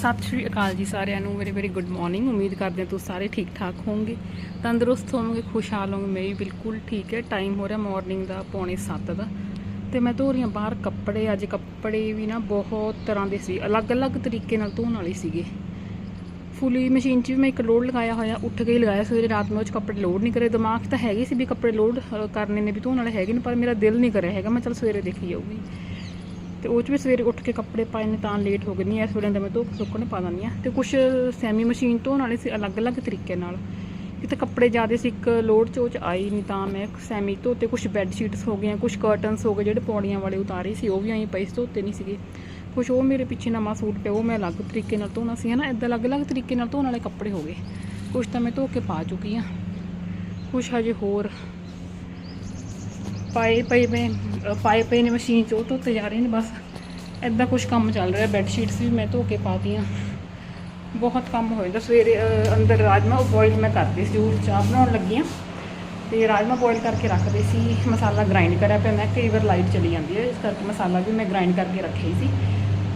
ਸਤਿ ਸ਼੍ਰੀ ਅਕਾਲ ਜੀ ਸਾਰਿਆਂ ਨੂੰ ਮੇਰੇ ਵੈਰੀ ਗੁੱਡ ਮਾਰਨਿੰਗ ਉਮੀਦ ਕਰਦੇ ਹਾਂ ਤੁਸੀਂ ਸਾਰੇ ਠੀਕ ਠਾਕ ਹੋਵੋਗੇ। ਤੰਦਰੁਸਤ ਹੋਵੋਗੇ, ਖੁਸ਼ਹਾਲ ਹੋਵੋਗੇ, ਮੈਂ ਵੀ ਬਿਲਕੁਲ ਠੀਕ ਹੈ। ਟਾਈਮ ਹੋ ਰਿਹਾ ਮਾਰਨਿੰਗ ਦਾ, ਪੌਣੇ 7 ਦਾ। ਤੇ ਮੈਂ ਧੋ ਰਹੀ ਹਾਂ ਬਾਹਰ ਕੱਪੜੇ। ਅੱਜ ਕੱਪੜੇ ਵੀ ਨਾ ਬਹੁਤ ਤਰ੍ਹਾਂ ਦੇ ਸੀ। ਅਲੱਗ-ਅਲੱਗ ਤਰੀਕੇ ਨਾਲ ਧੋਣ ਵਾਲੇ ਸੀਗੇ। ਫੁੱਲੀ ਮਸ਼ੀਨ 'ਚ ਵੀ ਮੈਂ ਇੱਕ ਲੋਡ ਲਗਾਇਆ ਹੋਇਆ, ਉੱਠ ਕੇ ਹੀ ਲਗਾਇਆ। ਸਵੇਰੇ ਰਾਤ ਨੂੰ ਉਹ 'ਚ ਕੱਪੜੇ ਲੋਡ ਨਹੀਂ ਕਰੇ। ਦਿਮਾਗ ਤਾਂ ਹੈਗੇ ਸੀ ਵੀ ਕੱਪੜੇ ਲੋਡ ਕਰਨੇ ਨੇ ਵੀ, ਧੋਣ ਵਾਲੇ ਹੈਗੇ ਨੇ, ਪਰ ਮੇਰਾ ਦਿਲ ਨਹੀਂ ਕਰਿਆ ਹੈਗਾ। ਮੈਂ ਚਲ ਸਵੇਰੇ ਦੇਖੀ ਜਾਊਗੀ। ਤੇ ਉਹ 'ਚ ਵੀ ਸਵੇਰੇ ਉੱਠ ਕੇ ਕੱਪੜੇ ਪਾਏ ਨੇ ਤਾਂ ਲੇਟ ਹੋ ਗਏ ਨਹੀਂ ਇਸ ਵੇਲੇ ਤਾਂ ਮੈਂ ਧੋ ਕੇ ਸੁੱਕਣੇ ਪਾ ਦਿੰਦੀ ਆ ਤੇ ਕੁਝ ਸੈਮੀ ਮਸ਼ੀਨ ਧੋਣ ਵਾਲੇ ਸੀ ਅਲੱਗ-ਅਲੱਗ ਤਰੀਕੇ ਨਾਲ। ਕਿਤੇ ਕੱਪੜੇ ਜ਼ਿਆਦਾ ਸੀ, ਇੱਕ ਲੋਡ 'ਚ ਉਹ 'ਚ ਆਈ ਨਹੀਂ ਤਾਂ ਮੈਂ ਸੈਮੀ ਧੋਤੇ ਕੁਝ ਬੈੱਡ ਸ਼ੀਟਸ ਹੋ ਗਈਆਂ ਕੁਝ ਕਰਟਨਸ ਹੋ ਗਏ, ਜਿਹੜੇ ਪੌੜੀਆਂ ਵਾਲੇ ਉਤਾਰੇ ਸੀ, ਉਹ ਵੀ ਆਈ ਪਏ ਸੀ, ਧੋਤੇ ਨਹੀਂ ਸੀਗੇ। ਕੁਝ ਉਹ ਮੇਰੇ ਪਿੱਛੇ ਨਵਾਂ ਸੂਟ ਪਿਆ, ਉਹ ਮੈਂ ਅਲੱਗ ਤਰੀਕੇ ਨਾਲ ਧੋਣਾ ਸੀ, ਹਨਾ? ਇਦਾਂ ਅਲੱਗ-ਅਲੱਗ ਤਰੀਕੇ ਨਾਲ ਧੋਣ ਵਾਲੇ ਕੱਪੜੇ ਹੋ ਗਏ। ਕੁਝ ਤਾਂ ਮੈਂ ਧੋ ਕੇ ਪਾ ਚੁੱਕੀ ਆ ਕੁਝ ਹਜੇ ਹੋਰ ਪਾਏ ਪਏ ਮੈਂ, ਪਾਏ ਪਏ ਨੇ ਮਸ਼ੀਨ 'ਚ, ਉਹ ਧੋਤੇ ਜਾ ਰਹੇ ਨੇ ਬਸ। ਇਦਾਂ ਕੁਝ ਕੰਮ ਚੱਲ ਰਿਹਾ ਬੈੱਡ ਸ਼ੀਟਸ ਵੀ ਮੈਂ ਧੋ ਕੇ ਪਾਤੀਆਂ ਬਹੁਤ ਕੰਮ ਹੋ ਜਾਂਦਾ ਸਵੇਰੇ ਅੰਦਰ ਰਾਜਮਾ ਬੋਇਲ ਮੈਂ ਕਰਦੀ ਸੀ ਜ਼ਰੂਰ ਚਾਹ ਬਣਾਉਣ ਲੱਗੀ ਆ ਤੇ ਰਾਜਮਾ ਬੋਇਲ ਕਰਕੇ ਰੱਖਦੇ ਸੀ, ਮਸਾਲਾ ਗ੍ਰਾਈਂਡ ਕਰਿਆ ਪਿਆ ਮੈਂ, ਕਈ ਵਾਰ ਲਾਈਟ ਚਲੀ ਜਾਂਦੀ ਹੈ, ਇਸ ਕਰਕੇ ਮਸਾਲਾ ਵੀ ਮੈਂ ਗ੍ਰਾਈਂਡ ਕਰਕੇ ਰੱਖਿਆ ਸੀ।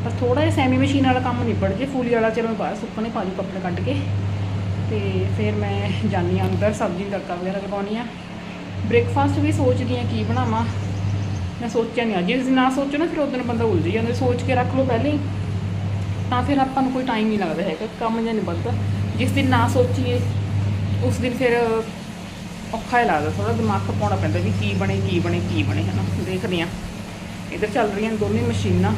ਪਰ ਥੋੜਾ ਜਿਹਾ ਸੈਮੀ ਮਸ਼ੀਨ ਵਾਲਾ ਕੰਮ ਨਿਬੜ ਜੇ, ਫੂਲੀ ਵਾਲਾ ਚਲੋ ਮੈਂ ਬਾਹਰ ਸੁੱਕਣੇ ਪਾ ਲਈ ਕੱਪੜੇ ਕੱਢ ਕੇ। ਤੇ ਫਿਰ ਮੈਂ ਜਾਂਦੀ ਹਾਂ ਅੰਦਰ, ਸਬਜ਼ੀ ਤੜਕਾ ਵਗੈਰਾ ਲਗਾਉਣੀ ਆ ਬ੍ਰੇਕਫਾਸਟ ਵੀ ਸੋਚਦੀ ਹਾਂ ਕੀ ਬਣਾਵਾਂ। ਮੈਂ ਸੋਚਿਆ ਨਹੀਂ ਅੱਜ। ਜਿਸ ਦਿਨ ਨਾ ਸੋਚੋ ਨਾ, ਫਿਰ ਉਦੋਂ ਬੰਦਾ ਉਲਝ ਜਾਂਦਾ ਸੋਚ ਕੇ ਰੱਖ ਲਓ ਪਹਿਲੇ ਹੀ। ਤਾਂ ਫਿਰ ਆਪਾਂ ਨੂੰ ਕੋਈ ਟਾਈਮ ਨਹੀਂ ਲੱਗਦਾ ਹੈਗਾ, ਕੰਮ ਜਾਂ ਨਹੀਂ ਵੱਧਦਾ। ਜਿਸ ਦਿਨ ਨਾ ਸੋਚੀਏ, ਉਸ ਦਿਨ ਫਿਰ ਔਖਾ ਹੀ ਲੱਗਦਾ। ਥੋੜਾ ਦਿਮਾਗ ਖਪਾਉਣਾ ਪੈਂਦਾ ਵੀ ਕੀ ਬਣੇ ਕੀ ਬਣੇ ਕੀ ਬਣੇ, ਹਨਾ। ਦੇਖਦੇ ਆ ਇੱਧਰ ਚੱਲ ਰਹੀਆਂ ਦੋਨੇ ਮਸ਼ੀਨਾਂ।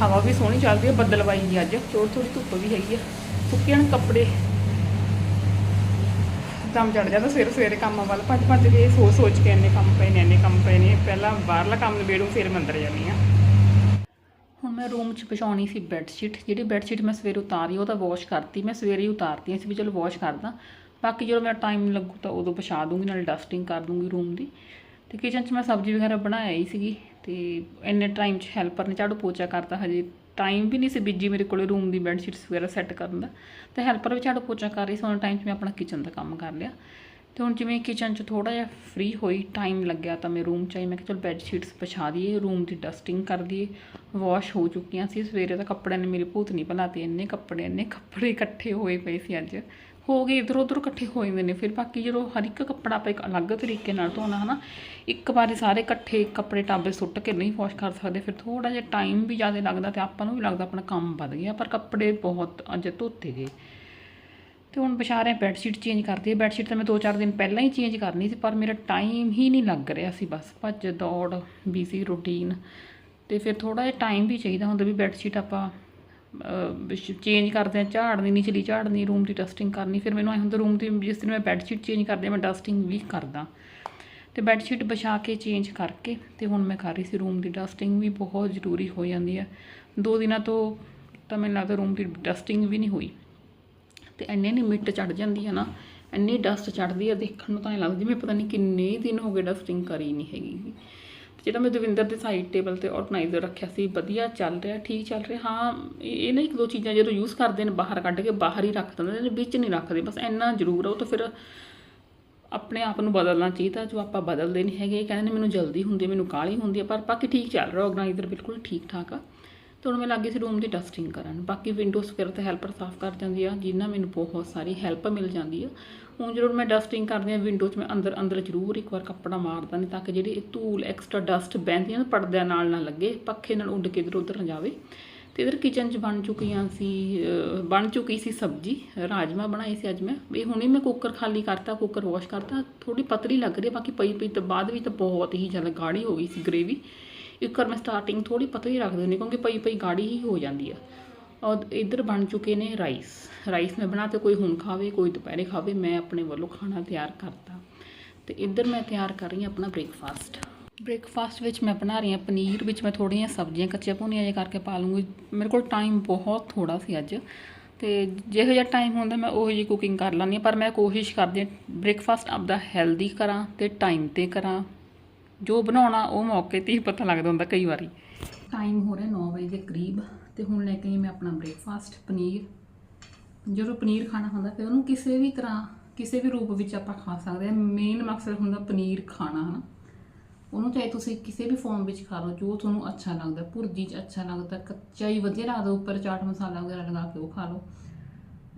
ਹਵਾ ਵੀ ਸੋਹਣੀ ਚੱਲਦੀ ਹੈ ਬੱਦਲਵਾਈ ਜੀ ਅੱਜ। ਥੋੜੀ ਥੋੜੀ ਧੁੱਪ ਵੀ ਹੈਗੀ ਆ। ਸੁੱਕੇ ਹਨ ਕੱਪੜੇ। ਕੰਮ ਚੜ ਜਾਂਦਾ, ਸਵੇਰੇ ਸਵੇਰੇ ਕੰਮਾਂ ਵੱਲ ਭੱਜ ਭੱਜ ਕੇ ਸੋਚ ਸੋਚ ਕੇ ਇੰਨੇ ਕੰਮ ਪਏ ਨੇ, ਇੰਨੇ ਕੰਮ ਪਏ ਨੇ, ਪਹਿਲਾਂ ਬਾਹਰਲਾ ਕੰਮ ਨਿਬੇੜੂ, ਫਿਰ ਮੈਂ ਅੰਦਰ ਜਾਂਦੀ ਆ ਹੁਣ ਮੈਂ ਰੂਮ 'ਚ ਪਛਾਉਣੀ ਸੀ ਬੈੱਡ ਸ਼ੀਟ ਜਿਹੜੀ ਬੈੱਡ ਸ਼ੀਟ ਮੈਂ ਸਵੇਰੇ ਉਤਾਰੀ, ਉਹ ਤਾਂ ਵਾਸ਼ ਕਰਤੀ, ਮੈਂ ਸਵੇਰੇ ਹੀ ਉਤਾਰਤੀ ਸੀ ਵੀ ਚਲੋ ਵਾਸ਼ ਕਰਦਾ। ਬਾਕੀ ਜਦੋਂ ਮੇਰਾ ਟਾਈਮ ਲੱਗੂ ਤਾਂ ਉਦੋਂ ਪਛਾ ਦੂੰਗੀ, ਨਾਲ ਡਸਟਿੰਗ ਕਰ ਦੂੰਗੀ ਰੂਮ ਦੀ। ਤੇ ਕਿਚਨ 'ਚ ਮੈਂ ਸਬਜ਼ੀ ਵਗੈਰਾ ਬਣਾਇਆ ਹੀ ਸੀਗੀ, ਤੇ ਇੰਨੇ ਟਾਈਮ 'ਚ ਹੈਲਪਰ ਨੇ ਝਾੜੂ ਪੋਚਾ ਕਰਤਾ ਹਜੇ ਟਾਈਮ ਵੀ ਨਹੀਂ ਸੀ ਬੀਜੀ ਮੇਰੇ ਕੋਲੇ ਰੂਮ ਦੀ ਬੈੱਡ ਸ਼ੀਟਸ ਵਗੈਰਾ ਸੈੱਟ ਕਰਨ ਦਾ। ਤੇ ਹੈਲਪਰ ਵੀ ਝਾੜੂ ਪੋਚਾ ਕਰ ਰਹੀ ਸੀ, ਉਹਨਾਂ ਟਾਈਮ 'ਚ ਮੈਂ ਆਪਣਾ ਕਿਚਨ ਦਾ ਕੰਮ ਕਰ ਲਿਆ। ਤੇ ਹੁਣ ਜਿਵੇਂ ਕਿਚਨ 'ਚ ਥੋੜਾ ਜਿਹਾ ਫ੍ਰੀ ਹੋਈ ਟਾਈਮ ਲੱਗਿਆ ਤਾਂ ਮੈਂ ਰੂਮ 'ਚ ਆਈ। ਮੈਂ ਕਿਹਾ ਚਲ ਬੈੱਡ ਸ਼ੀਟਸ ਵਿਛਾ ਦਈਏ ਰੂਮ ਦੀ ਡਸਟਿੰਗ ਕਰ ਦਈਏ। ਵਾਸ਼ ਹੋ ਚੁੱਕੀਆਂ ਸੀ, ਸਵੇਰੇ ਤਾਂ ਕੱਪੜਿਆਂ ਨੇ ਮੇਰੇ ਭੂਤ ਨਹੀਂ ਭਲਾਤੀ, ਇੰਨੇ ਕੱਪੜੇ ਇੰਨੇ ਕੱਪੜੇ ਇਕੱਠੇ ਹੋਏ ਪਏ ਸੀ ਅੱਜ। ਹੋ ਗਏ, ਇਧਰ ਉਧਰ ਇਕੱਠੇ ਹੋਏ ਹੋਏ ਨੇ। ਫਿਰ ਬਾਕੀ ਜਦੋਂ ਹਰ ਇੱਕ ਕੱਪੜਾ ਆਪਾਂ ਇੱਕ ਅਲੱਗ ਤਰੀਕੇ ਨਾਲ ਧੋਣਾ ਹਨਾ, ਇੱਕ ਵਾਰੀ ਸਾਰੇ ਇਕੱਠੇ ਕੱਪੜੇ ਟਾਬੇ ਸੁੱਟ ਕੇ ਨਹੀਂ ਵਾਸ਼ ਕਰ ਸਕਦੇ, ਫਿਰ ਥੋੜਾ ਜਿਹਾ ਟਾਈਮ ਵੀ ਜ਼ਿਆਦਾ ਲੱਗਦਾ ਤੇ ਆਪਾਂ ਨੂੰ ਵੀ ਲੱਗਦਾ ਆਪਣਾ ਕੰਮ ਵੱਧ ਗਿਆ। ਪਰ ਕੱਪੜੇ ਬਹੁਤ ਅੱਜ ਧੋਤੇ ਗਏ। ਤੇ ਹੁਣ ਵਿਚਾਰੇ ਬੈੱਡ ਸ਼ੀਟ ਚੇਂਜ ਕਰਦੀ ਹੈ। ਬੈੱਡ ਸ਼ੀਟ ਤਾਂ ਮੈਂ 2-4 ਦਿਨ ਪਹਿਲਾਂ ਹੀ ਚੇਂਜ ਕਰਨੀ ਸੀ, ਪਰ ਮੇਰਾ ਟਾਈਮ ਹੀ ਨਹੀਂ ਲੱਗ ਰਿਹਾ ਸੀ ਬਸ। ਭੱਜ ਦੌੜ ਬੀਜ਼ੀ ਰੂਟੀਨ ਤੇ ਫਿਰ ਥੋੜਾ ਜਿਹਾ ਟਾਈਮ ਵੀ ਚਾਹੀਦਾ ਹੁੰਦਾ ਵੀ ਬੈੱਡ ਸ਼ੀਟ ਆਪਾਂ ਚੇਂਜ ਕਰਦੇ ਆ, ਝਾੜਨੀ ਨਿਚਲੀ ਝਾੜਨੀ ਰੂਮ ਦੀ ਡਸਟਿੰਗ ਕਰਨੀ, ਫਿਰ ਮੈਨੂੰ ਐ ਹੁੰਦਾ ਰੂਮ ਦੀ, ਜਿਸ ਦਿਨ ਮੈਂ ਬੈੱਡ ਸ਼ੀਟ ਚੇਂਜ ਕਰਦੀ ਮੈਂ ਡਸਟਿੰਗ ਵੀ ਕਰਦਾ। ਤੇ ਬੈੱਡ ਸ਼ੀਟ ਵਿਛਾ ਕੇ ਚੇਂਜ ਕਰਕੇ, ਤੇ ਹੁਣ ਮੈਂ ਕਰ ਰਹੀ ਸੀ ਰੂਮ ਦੀ ਡਸਟਿੰਗ ਵੀ, ਬਹੁਤ ਜ਼ਰੂਰੀ ਹੋ ਜਾਂਦੀ ਹੈ ਦੋ ਦਿਨਾਂ ਤੋਂ ਤਾਂ ਮੈਨੂੰ ਲੱਗਦਾ ਰੂਮ ਦੀ ਡਸਟਿੰਗ ਵੀ ਨਹੀਂ ਹੋਈ। ਤੇ ਇੰਨੇ ਨਹੀਂ ਮਿੱਟ ਚੜ ਜਾਂਦੀ ਹੈ ਨਾ ਐਨੀ ਡਸਟ ਚੜਦੀ ਹੈ ਦੇਖਣ ਨੂੰ ਤਾਂ ਐਂ ਲੱਗਦਾ ਜਿਵੇਂ ਪਤਾ ਨਹੀਂ ਕਿੰਨੇ ਦਿਨ ਹੋ ਗਏ ਡਸਟਿੰਗ ਕਰੀ ਨਹੀਂ ਹੈਗੀ। ਜਿਹੜਾ ਮੈਂ ਦਵਿੰਦਰ ਦੇ ਸਾਈਡ ਟੇਬਲ ਤੇ ਆਰਗੇਨਾਈਜ਼ਰ ਰੱਖਿਆ ਸੀ ਵਧੀਆ ਚੱਲ ਰਿਹਾ ਠੀਕ ਚੱਲ ਰਿਹਾ। ਹਾਂ ਇਹ ਨਾ ਇੱਕ ਦੋ ਚੀਜ਼ਾਂ ਜਦੋਂ ਯੂਜ਼ ਕਰਦੇ ਨੇ ਬਾਹਰ ਕੱਢ ਕੇ ਬਾਹਰ ਹੀ ਰੱਖ ਦਿੰਦੇ ਨੇ ਵਿੱਚ ਨਹੀਂ ਰੱਖਦੇ ਬਸ ਇੰਨਾ ਜ਼ਰੂਰ ਆ ਉਹ ਤਾਂ ਫਿਰ ਆਪਣੇ ਆਪ ਨੂੰ ਬਦਲਣਾ ਚਾਹੀਦਾ ਜੋ ਆਪਾਂ ਬਦਲਦੇ ਨਹੀਂ ਹੈਗੇ। ਇਹ ਕਹਿੰਦੇ ਨੇ ਮੈਨੂੰ ਜਲਦੀ ਹੁੰਦੀ ਹੈ, ਮੈਨੂੰ ਕਾਹਲੀ ਹੁੰਦੀ ਹੈ ਪਰ ਬਾਕੀ ਠੀਕ ਚੱਲ ਰਿਹਾ ਆਰਗੇਨਾਈਜ਼ਰ ਬਿਲਕੁਲ ਠੀਕ ਠਾਕ ਆ। ਤੇ ਹੁਣ ਮੈਂ ਲੱਗੀ ਸੀ ਰੂਮ ਦੀ ਡਸਟਿੰਗ ਕਰਨ। ਬਾਕੀ ਵਿੰਡੋਜ਼ ਵਗੈਰਾ ਤੇ ਹੈਲਪਰ ਸਾਫ਼ ਕਰ ਜਾਂਦੀ ਆ ਜਿੰਨਾ ਮੈਨੂੰ ਬਹੁਤ ਸਾਰੀ ਹੈਲਪ ਮਿਲ ਜਾਂਦੀ ਆ। ਹੁਣ ਜਦੋਂ ਮੈਂ ਡਸਟਿੰਗ ਕਰਦੀ ਆ ਵਿੰਡੋ 'ਚ ਮੈਂ ਅੰਦਰ ਅੰਦਰ ਜ਼ਰੂਰ ਇੱਕ ਵਾਰ ਕੱਪੜਾ ਮਾਰਦਾ ਨਹੀਂ ਤਾਂ ਕਿ ਜਿਹੜੀ ਇਹ ਧੂਲ ਐਕਸਟਰਾ ਡਸਟ ਬਹਿੰਦੀ ਆ ਨਾ ਪਰਦਿਆਂ ਨਾਲ ਨਾ ਲੱਗੇ, ਪੱਖੇ ਨਾਲ ਉੱਡ ਕੇ ਇਧਰ ਉਧਰ ਨਾ ਜਾਵੇ। ਤੇ ਇਧਰ ਕਿਚਨ 'ਚ ਬਣ ਚੁੱਕੀਆਂ ਸੀ ਬਣ ਚੁੱਕੀ ਸੀ ਸਬਜ਼ੀ, ਰਾਜਮਾ ਬਣਾਈ ਸੀ ਅੱਜ ਮੈਂ। ਇਹ ਹੁਣੇ ਮੈਂ ਕੁੱਕਰ ਖਾਲੀ ਕਰਤਾ ਕੁੱਕਰ ਵਾਸ਼ ਕਰਤਾ ਥੋੜੀ ਪਤਲੀ ਲੱਗ ਰਹੀ ਬਾਕੀ ਪਈ ਪਈ ਤਾਂ ਬਾਅਦ ਵੀ ਤਾਂ ਬਹੁਤ ਹੀ ਜ਼ਿਆਦਾ ਗਾੜੀ ਹੋ ਗਈ ਸੀ ਗ੍ਰੇਵੀ ਇੱਕ ਵਾਰ ਮੈਂ ਸਟਾਰਟਿੰਗ ਥੋੜੀ ਪਤਲੀ ਰੱਖ ਦਿੰਦੀ ਕਿਉਂਕਿ ਪਈ ਪਈ ਗਾੜੀ ਹੀ ਹੋ ਜਾਂਦੀ ਆ। ਔਰ ਇੱਧਰ ਬਣ ਚੁੱਕੇ ਨੇ ਰਾਈਸ ਰਾਈਸ ਮੈਂ ਬਣਾ ਤੇ ਕੋਈ ਹੁਣ ਖਾਵੇ, ਕੋਈ ਦੁਪਹਿਰੇ ਖਾਵੇ, ਮੈਂ ਆਪਣੇ ਵੱਲੋਂ ਖਾਣਾ ਤਿਆਰ ਕਰਤਾ। ਤੇ ਇੱਧਰ ਮੈਂ ਤਿਆਰ ਕਰ ਰਹੀ ਹਾਂ ਆਪਣਾ ਬ੍ਰੇਕਫਾਸਟ ਬ੍ਰੇਕਫਾਸਟ ਵਿੱਚ ਮੈਂ ਬਣਾ ਰਹੀ ਹਾਂ ਪਨੀਰ, ਵਿੱਚ ਮੈਂ ਥੋੜ੍ਹੀਆਂ ਸਬਜ਼ੀਆਂ ਕੱਚੀਆਂ ਭੁੰਨੀਆਂ ਜਿਹਾ ਕਰਕੇ ਪਾ ਲੂੰਗੀ ਮੇਰੇ ਕੋਲ ਟਾਈਮ ਬਹੁਤ ਥੋੜਾ ਸੀ ਅੱਜ। ਤੇ ਜਿਹੋ ਜਿਹਾ ਟਾਈਮ ਹੁੰਦਾ ਮੈਂ ਉਹੋ ਜਿਹੀ ਕੁਕਿੰਗ ਕਰ ਲੈਂਦੀ ਹਾਂ, ਪਰ ਮੈਂ ਕੋਸ਼ਿਸ਼ ਕਰਦੀ ਹਾਂ ਬ੍ਰੇਕਫਾਸਟ ਆਪਦਾ ਹੈਲਦੀ ਕਰਾਂ ਤੇ ਟਾਈਮ ਤੇ ਕਰਾਂ। ਜੋ ਬਣਾਉਣਾ ਉਹ ਮੌਕੇ ਤੇ ਹੀ ਪਤਾ ਲੱਗਦਾ ਹੁੰਦਾ ਕਈ ਵਾਰੀ। ਟਾਈਮ ਹੋ ਰਿਹਾ 9 ਵਜੇ ਦੇ ਕਰੀਬ ਤੇ ਹੁਣ ਲੈ ਕੇ ਆਈ ਮੈਂ ਆਪਣਾ ਬ੍ਰੇਕਫਾਸਟ ਪਨੀਰ। ਜਦੋਂ ਪਨੀਰ ਖਾਣਾ ਹੁੰਦਾ ਫਿਰ ਉਹਨੂੰ ਕਿਸੇ ਵੀ ਤਰ੍ਹਾਂ, ਕਿਸੇ ਵੀ ਰੂਪ ਵਿੱਚ ਆਪਾਂ ਖਾ ਸਕਦੇ ਹਾਂ। ਮੇਨ ਮਕਸਦ ਹੁੰਦਾ ਪਨੀਰ ਖਾਣਾ, ਹਨਾ। ਉਹਨੂੰ ਚਾਹੇ ਤੁਸੀਂ ਕਿਸੇ ਵੀ ਫਾਰਮ ਵਿੱਚ ਖਾ ਲਓ, ਜੋ ਤੁਹਾਨੂੰ ਅੱਛਾ ਲੱਗਦਾ, ਭੁਰਜੀ 'ਚ ਅੱਛਾ ਲੱਗਦਾ, ਕੱਚਾ ਹੀ ਵਧੀਆ ਲੱਗਦਾ, ਉੱਪਰ ਚਾਟ ਮਸਾਲਾ ਵਗੈਰਾ ਲਗਾ ਕੇ ਉਹ ਖਾ ਲਓ।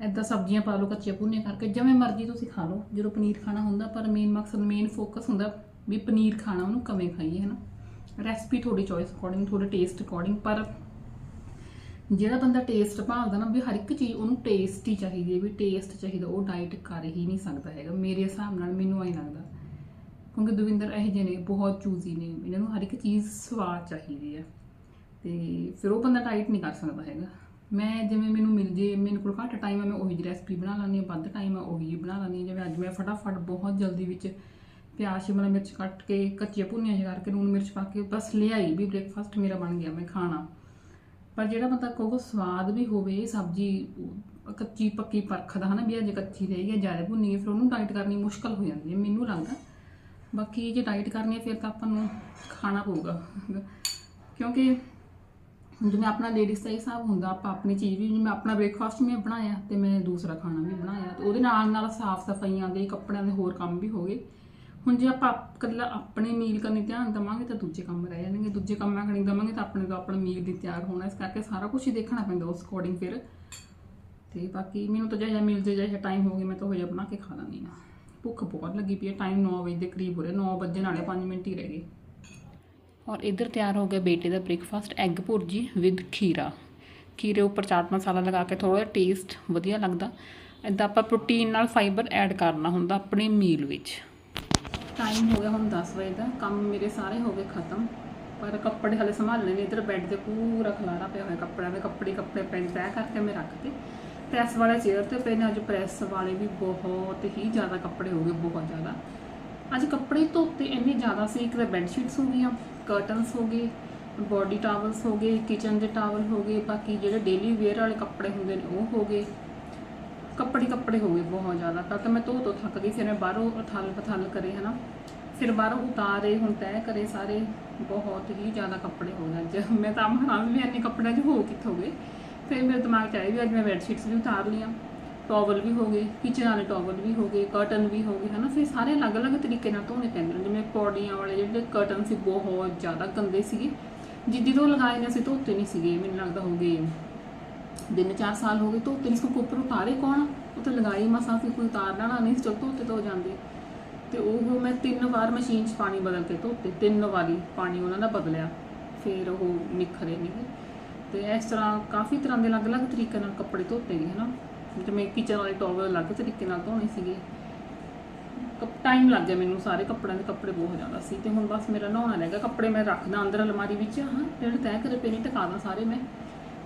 ਐਦਾਂ ਸਬਜ਼ੀਆਂ ਪਾ ਲਓ, ਕੱਚੇ ਭੁੰਨੇ ਕਰਕੇ, ਜਿਵੇਂ ਮਰਜ਼ੀ ਤੁਸੀਂ ਖਾ ਲਓ। ਜਦੋਂ ਪਨੀਰ ਖਾਣਾ ਹੁੰਦਾ, ਪਰ ਮੇਨ ਮਕਸਦ ਮੇਨ ਫੋਕਸ ਹੁੰਦਾ ਵੀ ਪਨੀਰ ਖਾਣਾ, ਉਹਨੂੰ ਕਵੇਂ ਖਾਈਏ, ਹਨਾ? ਰੈਸਪੀ ਤੁਹਾਡੀ ਚੋਇਸ ਅਕੋਰਡਿੰਗ ਤੁਹਾਡੇ ਟੇਸਟ ਅਕੋਰਡਿੰਗ ਪਰ ਜਿਹੜਾ ਬੰਦਾ ਟੇਸਟ ਭਾਲਦਾ ਨਾ, ਵੀ ਹਰ ਇੱਕ ਚੀਜ਼ ਉਹਨੂੰ ਟੇਸਟ ਹੀ ਚਾਹੀਦੀ ਹੈ, ਵੀ ਟੇਸਟ ਚਾਹੀਦਾ, ਉਹ ਡਾਈਟ ਕਰ ਹੀ ਨਹੀਂ ਸਕਦਾ ਹੈਗਾ। ਮੇਰੇ ਹਿਸਾਬ ਨਾਲ ਮੈਨੂੰ ਐਂ ਲੱਗਦਾ, ਕਿਉਂਕਿ ਦਵਿੰਦਰ ਇਹ ਜਿਹੇ ਨੇ, ਬਹੁਤ ਚੂਜ਼ੀ ਨੇ, ਇਹਨਾਂ ਨੂੰ ਹਰ ਇੱਕ ਚੀਜ਼ ਸਵਾਦ ਚਾਹੀਦੀ ਹੈ। ਤੇ ਫਿਰ ਉਹ ਬੰਦਾ ਡਾਈਟ ਨਹੀਂ ਕਰ ਸਕਦਾ ਹੈਗਾ। ਮੈਂ ਜਿਵੇਂ ਮੈਨੂੰ ਮਿਲ ਜੇ, ਮੇਰੇ ਕੋਲ ਘੱਟ ਟਾਈਮ ਹੈ, ਮੈਂ ਉਹੀ ਜਿਹੀ ਰੈਸਪੀ ਬਣਾ ਲੈਂਦੀ ਹਾਂ, ਵੱਧ ਟਾਈਮ ਹੈ, ਉਹੀ ਜਿਹੀ ਬਣਾ ਲੈਂਦੀ ਹਾਂ। ਜਿਵੇਂ ਅੱਜ ਮੈਂ ਫਟਾਫਟ ਬਹੁਤ ਜਲਦੀ ਵਿੱਚ ਪਿਆਜ਼ ਸ਼ਿਮਲਾ ਮਿਰਚ ਕੱਟ ਕੇ, ਕੱਚੀਆਂ ਭੁੰਨੀਆਂ ਜਿਹਾ ਕਰਕੇ ਲੂਣ ਮਿਰਚ ਪਾ ਕੇ, ਬਸ ਲਿਆਈ ਵੀ ਬ੍ਰੇਕਫਾਸਟ ਮੇਰਾ ਬਣ ਗਿਆ ਮੈਂ ਖਾਣਾ। ਪਰ ਜਿਹੜਾ ਬੰਦਾ ਕਹੂਗਾ ਸਵਾਦ ਵੀ ਹੋਵੇ ਸਬਜ਼ੀ ਕੱਚੀ ਪੱਕੀ ਪਰਖਦਾ ਹਨਾ ਵੀ ਅਜੇ ਕੱਚੀ ਰਹੀ ਹੈ, ਜ਼ਿਆਦਾ ਭੁੰਨੀ ਹੈ, ਫਿਰ ਉਹਨੂੰ ਡਾਈਟ ਕਰਨੀ ਮੁਸ਼ਕਲ ਹੋ ਜਾਂਦੀ ਹੈ, ਮੈਨੂੰ ਲੱਗਦਾ। ਬਾਕੀ ਜੇ ਡਾਈਟ ਕਰਨੀ ਹੈ, ਫਿਰ ਤਾਂ ਆਪਾਂ ਨੂੰ ਖਾਣਾ ਪਊਗਾ। ਕਿਉਂਕਿ ਜਿਵੇਂ ਆਪਣਾ ਲੇਡੀਜ਼ ਦਾ ਇਹ ਹਿਸਾਬ ਹੁੰਦਾ, ਆਪਾਂ ਆਪਣੀ ਚੀਜ਼ ਵੀ ਜਿਵੇਂ ਆਪਣਾ ਬ੍ਰੇਕਫਾਸਟ ਮੈਂ ਬਣਾਇਆ ਤੇ ਮੈਂ ਦੂਸਰਾ ਖਾਣਾ ਵੀ ਬਣਾਇਆ, ਤੇ ਉਹਦੇ ਨਾਲ ਨਾਲ ਸਾਫ਼ ਸਫਾਈਆਂ ਦੇ, ਕੱਪੜਿਆਂ ਦੇ ਹੋਰ ਕੰਮ ਵੀ ਹੋ ਗਏ। ਹੁਣ ਜੇ ਆਪਾਂ ਇਕੱਲਾ ਆਪਣੇ ਮੀਲ ਕਰਨੀ ਧਿਆਨ ਦਵਾਂਗੇ ਤਾਂ ਦੂਜੇ ਕੰਮ ਰਹਿ ਜਾਣਗੇ, ਦੂਜੇ ਕੰਮਾਂ ਕਰਨੀ ਦਵਾਂਗੇ ਤਾਂ ਆਪਣੇ ਤੋਂ ਆਪਣਾ ਮੀਲ ਦੀ ਤਿਆਰ ਹੋਣਾ, ਇਸ ਕਰਕੇ ਸਾਰਾ ਕੁਝ ਹੀ ਦੇਖਣਾ ਪੈਂਦਾ ਉਸ ਅਕੋਰਡਿੰਗ ਫਿਰ। ਤੇ ਬਾਕੀ ਮੈਨੂੰ ਤਾਂ ਜਿਹਾ ਮਿਲ ਜੇ ਜਿਹੜਾ ਟਾਈਮ ਹੋ ਗਿਆ, ਮੈਂ ਤਾਂ ਉਹ ਜਿਹਾ ਬਣਾ ਕੇ ਖਾ ਲੈਂਦੀ ਹਾਂ। ਭੁੱਖ ਬਹੁਤ ਲੱਗੀ ਪਈ ਹੈ ਟਾਈਮ 9 ਵਜੇ ਦੇ ਕਰੀਬ ਹੋ ਰਿਹਾ 9 ਵਜੇ ਨਾਲੇ 5 ਮਿੰਟ ਹੀ ਰਹਿ ਗਏ। ਔਰ ਇਧਰ ਤਿਆਰ ਹੋ ਗਿਆ ਬੇਟੇ ਦਾ ਬ੍ਰੇਕਫਾਸਟ ਐਗ ਭੁਰਜੀ ਵਿਦ ਖੀਰਾ। ਖੀਰੇ ਉੱਪਰ ਚਾਟ ਮਸਾਲਾ ਲਗਾ ਕੇ ਥੋੜਾ ਜਿਹਾ ਟੇਸਟ ਵਧੀਆ ਲੱਗਦਾ। ਇਦਾਂ ਆਪਾਂ ਪ੍ਰੋਟੀਨ ਨਾਲ ਫਾਈਬਰ ਐਡ ਕਰਨਾ ਹੁੰਦਾ ਆਪਣੇ ਮੀਲ ਵਿੱਚ। ਟਾਈਮ ਹੋ ਗਿਆ ਹੁਣ 10 ਵਜੇ ਦਾ, ਕੰਮ ਮੇਰੇ ਸਾਰੇ ਹੋ ਗਏ ਖਤਮ। ਪਰ ਕੱਪੜੇ ਹਲੇ ਸੰਭਾਲਣੇ ਨੇ, ਇਧਰ ਬੈੱਡ ਤੇ ਪੂਰਾ ਖਲਾਰਾ ਪਿਆ ਹੋਇਆ ਕੱਪੜਿਆਂ ਦੇ, ਕੱਪੜੇ ਕੱਪੜੇ ਪੈਂਟ ਤੈਅ ਕਰਕੇ ਮੈਂ ਰੱਖਤੇ ਪ੍ਰੈਸ ਵਾਲੇ ਚੇਅਰ ਤੇ ਪਏ ਨੇ, ਅੱਜ ਪ੍ਰੈਸ ਵਾਲੇ ਵੀ ਬਹੁਤ ਹੀ ਜ਼ਿਆਦਾ ਕੱਪੜੇ ਹੋ ਗਏ, ਬਹੁਤ ਜ਼ਿਆਦਾ। ਅੱਜ ਕੱਪੜੇ ਧੋਤੇ ਇੰਨੇ ਜ਼ਿਆਦਾ ਸੀ, ਇੱਕ ਤਾਂ ਬੈੱਡ ਸ਼ੀਟਸ ਹੋ ਗਈਆਂ ਕਰਟਨਸ ਹੋ ਗਏ ਬੋਡੀ ਟਾਵਲਸ ਹੋ ਗਏ ਕਿਚਨ ਦੇ ਟਾਵਲ ਹੋ ਗਏ, ਬਾਕੀ ਜਿਹੜੇ ਡੇਲੀ ਵੇਅਰ ਵਾਲੇ ਕੱਪੜੇ ਹੁੰਦੇ ਨੇ ਉਹ ਹੋ ਗਏ। ਕੱਪੜੇ ਕੱਪੜੇ ਹੋ ਗਏ ਬਹੁਤ ਜ਼ਿਆਦਾ ਕਿਉਂਕਿ ਮੈਂ ਧੋ ਧੋ ਥੱਕ ਗਈ, ਫਿਰ ਮੈਂ ਬਾਹਰੋਂ ਅਥਲ ਪਥਲ ਕਰੇ, ਹਨਾ। ਫਿਰ ਬਾਹਰੋਂ ਉਤਾਰੇ, ਹੁਣ ਤੈਅ ਕਰੇ ਸਾਰੇ, ਬਹੁਤ ਹੀ ਜ਼ਿਆਦਾ ਕੱਪੜੇ ਹੋ ਗਏ ਅੱਜ। ਮੈਂ ਤਾਂ ਮਹਾਰਾਜ ਵੀ ਇੰਨੇ ਕੱਪੜਿਆਂ 'ਚ ਹੋ ਕਿੱਥੋਂ ਗਏ। ਫਿਰ ਮੇਰੇ ਦਿਮਾਗ 'ਚ ਆਇਆ ਵੀ ਅੱਜ ਮੈਂ ਬੈੱਡ ਸ਼ੀਟਸ ਵੀ ਉਤਾਰ ਲੀਆਂ ਟਾਵਲ ਵੀ ਹੋ ਗਏ ਕਿਚਨ ਵਾਲੇ ਟਾਵਲ ਵੀ ਹੋ ਗਏ ਕਰਟਨ ਵੀ ਹੋ ਗਏ, ਹਨਾ। ਫਿਰ ਸਾਰੇ ਅਲੱਗ-ਅਲੱਗ ਤਰੀਕੇ ਨਾਲ ਧੋਣੇ ਪੈਂਦੇ ਨੇ, ਜਿਵੇਂ ਪੌੜੀਆਂ ਵਾਲੇ ਜਿਹੜੇ ਕਰਟਨ ਸੀ, ਬਹੁਤ ਜ਼ਿਆਦਾ ਗੰਦੇ ਸੀਗੇ। ਜਿੱਦੀ ਤੋਂ ਲਗਾਏ ਨੇ, ਅਸੀਂ ਧੋਤੇ ਨਹੀਂ ਸੀਗੇ, ਮੈਨੂੰ ਲੱਗਦਾ ਹੋ ਗਏ ਦਿਨ 4 ਸਾਲ ਹੋ ਗਏ ਧੋਤੇ ਨਹੀਂ ਸੀ ਕੋਈ ਉੱਪਰ ਉਤਾਰੇ ਕੌਣ ਉਹ ਤਾਂ ਲਗਾਈ ਮਸਾਂ ਸੀ ਕੋਈ ਉਤਾਰਨਾ ਨਾ ਨਹੀਂ ਚਲ ਧੋਤੇ ਧੋ ਜਾਂਦੇ। ਤੇ ਉਹ ਮੈਂ ਤਿੰਨ ਵਾਰ ਮਸ਼ੀਨ 'ਚ ਪਾਣੀ ਬਦਲ ਕੇ ਧੋਤੇ, ਤਿੰਨ ਵਾਰੀ ਪਾਣੀ ਉਹਨਾਂ ਦਾ ਬਦਲਿਆ, ਫਿਰ ਉਹ ਨਿਖਰੇ ਨਹੀਂ ਤੇ ਇਸ ਤਰ੍ਹਾਂ ਕਾਫੀ ਤਰ੍ਹਾਂ ਦੇ ਅਲੱਗ-ਅਲੱਗ ਤਰੀਕੇ ਨਾਲ ਕੱਪੜੇ ਧੋਤੇ ਗਏ, ਹਨਾ? ਜਿਵੇਂ ਕਿਚਨ ਵਾਲੇ ਟਾਵਲ ਅਲੱਗ ਤਰੀਕੇ ਨਾਲ ਧੋਣੇ ਸੀਗੇ। ਟਾਈਮ ਲੱਗ ਗਿਆ ਮੈਨੂੰ ਸਾਰੇ ਕੱਪੜਿਆਂ ਦੇ, ਕੱਪੜੇ ਬਹੁਤ ਜ਼ਿਆਦਾ ਸੀ। ਤੇ ਹੁਣ ਬਸ ਮੇਰਾ ਨਹਾਉਣਾ ਰਹਿ ਗਿਆ, ਕੱਪੜੇ ਮੈਂ ਰੱਖਦਾ ਅੰਦਰ ਅਲਮਾਰੀ ਵਿੱਚ, ਹਾਂ ਜਿਹੜੇ ਤੈਅ ਕਰੇ ਪਏ ਨਹੀਂ ਟਿਕਾਦਾ ਸਾਰੇ ਮੈਂ।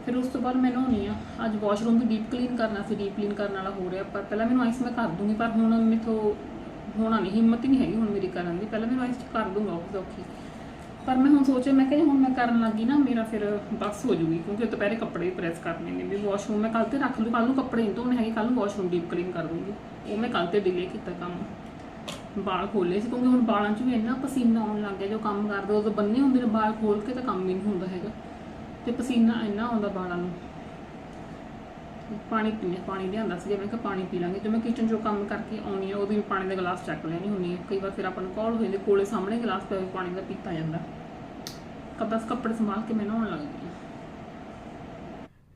ਫਿਰ ਉਸ ਤੋਂ ਬਾਅਦ ਮੈਂ ਨਹਾਉਣੀ ਆ। ਅੱਜ ਵਾਸ਼ਰੂਮ ਵੀ ਡੀਪ ਕਲੀਨ ਕਰਨਾ ਸੀ ਡੀਪ ਕਲੀਨ ਕਰਨ ਵਾਲਾ ਹੋ ਰਿਹਾ, ਪਰ ਪਹਿਲਾਂ ਮੈਨੂੰ ਆਈਸ ਮੈਂ ਕਰ ਦੂੰਗੀ, ਪਰ ਹੁਣ ਮੇਥੋਂ ਹੋਣਾ ਨਹੀਂ, ਹਿੰਮਤ ਹੀ ਨਹੀਂ ਹੈਗੀ ਹੁਣ ਮੇਰੀ ਕਰਨ ਦੀ। ਪਹਿਲਾਂ ਮੈਨੂੰ ਆਈਸ ਕਰ ਦੂੰਗਾ ਔਖੀ ਔਖੀ ਪਰ ਮੈਂ ਹੁਣ ਸੋਚਿਆ, ਮੈਂ ਕਿਹਾ ਹੁਣ ਮੈਂ ਕਰਨ ਲੱਗੀ ਨਾ, ਮੇਰਾ ਫਿਰ ਬਸ ਹੋ ਜੂਗੀ, ਕਿਉਂਕਿ ਦੁਪਹਿਰੇ ਕੱਪੜੇ ਵੀ ਪ੍ਰੈਸ ਕਰਨੇ ਨੇ। ਵੀ ਵਾਸ਼ਰੂਮ ਮੈਂ ਕੱਲ ਤੇ ਰੱਖ ਲੂ ਕੱਲ ਨੂੰ ਕੱਪੜੇ ਨਹੀਂ ਧੋਣੇ ਹੈਗੇ ਕੱਲ ਨੂੰ ਵਾਸ਼ਰੂਮ ਡੀਪ ਕਲੀਨ ਕਰ ਦੂੰਗੀ। ਉਹ ਮੈਂ ਕੱਲ ਤੇ ਡਿਲੇ ਕੀਤਾ ਕੰਮ। ਬਾਲ ਖੋਲੇ ਸੀ, ਕਿਉਂਕਿ ਹੁਣ ਬਾਲਾਂ 'ਚ ਵੀ ਇੰਨਾ ਪਸੀਨਾ ਆਉਣ ਲੱਗ ਗਿਆ, ਜੋ ਕੰਮ ਕਰਦੇ ਉਦੋਂ ਬੰਨੇ ਹੁੰਦੇ ਨੇ, ਬਾਲ ਖੋਲ ਕੇ ਤਾਂ ਕੰਮ ਹੀ ਨਹੀਂ ਹੁੰਦਾ ਹੈਗਾ। ਤੇ ਪਸੀਨਾ ਇੰਨਾ ਆਉਂਦਾ ਬਾਲਾਂ ਨੂੰ। ਪਾਣੀ ਪੀਣੇ ਪਾਣੀ ਲਿਆਂਦਾ ਸੀ, ਜਿਵੇਂ ਕਿ ਪਾਣੀ ਪੀ ਲਾਂਗੇ। ਜਦੋਂ ਮੈਂ ਕਿਚਨ 'ਚੋਂ ਕੰਮ ਕਰਕੇ ਆਉਣੀ ਆ ਉਹਦੀ ਪਾਣੀ ਦਾ ਗਲਾਸ ਚੱਕ ਲੈਣੀ ਹੁੰਦੀ ਹੈ। ਕਈ ਵਾਰ ਫਿਰ ਆਪਾਂ ਨੂੰ ਕਾਲ ਹੋ ਜਾਂਦੀ ਕੋਲੇ ਸਾਹਮਣੇ ਗਲਾਸ ਪਿਆ ਹੋਵੇ ਪਾਣੀ ਦਾ ਪੀਤਾ ਜਾਂਦਾ। ਕਬਸ ਕੱਪੜੇ ਸੰਭਾਲ ਕੇ ਮੈਂ ਨਹਾਉਣ ਲੱਗਦੀ ਹਾਂ।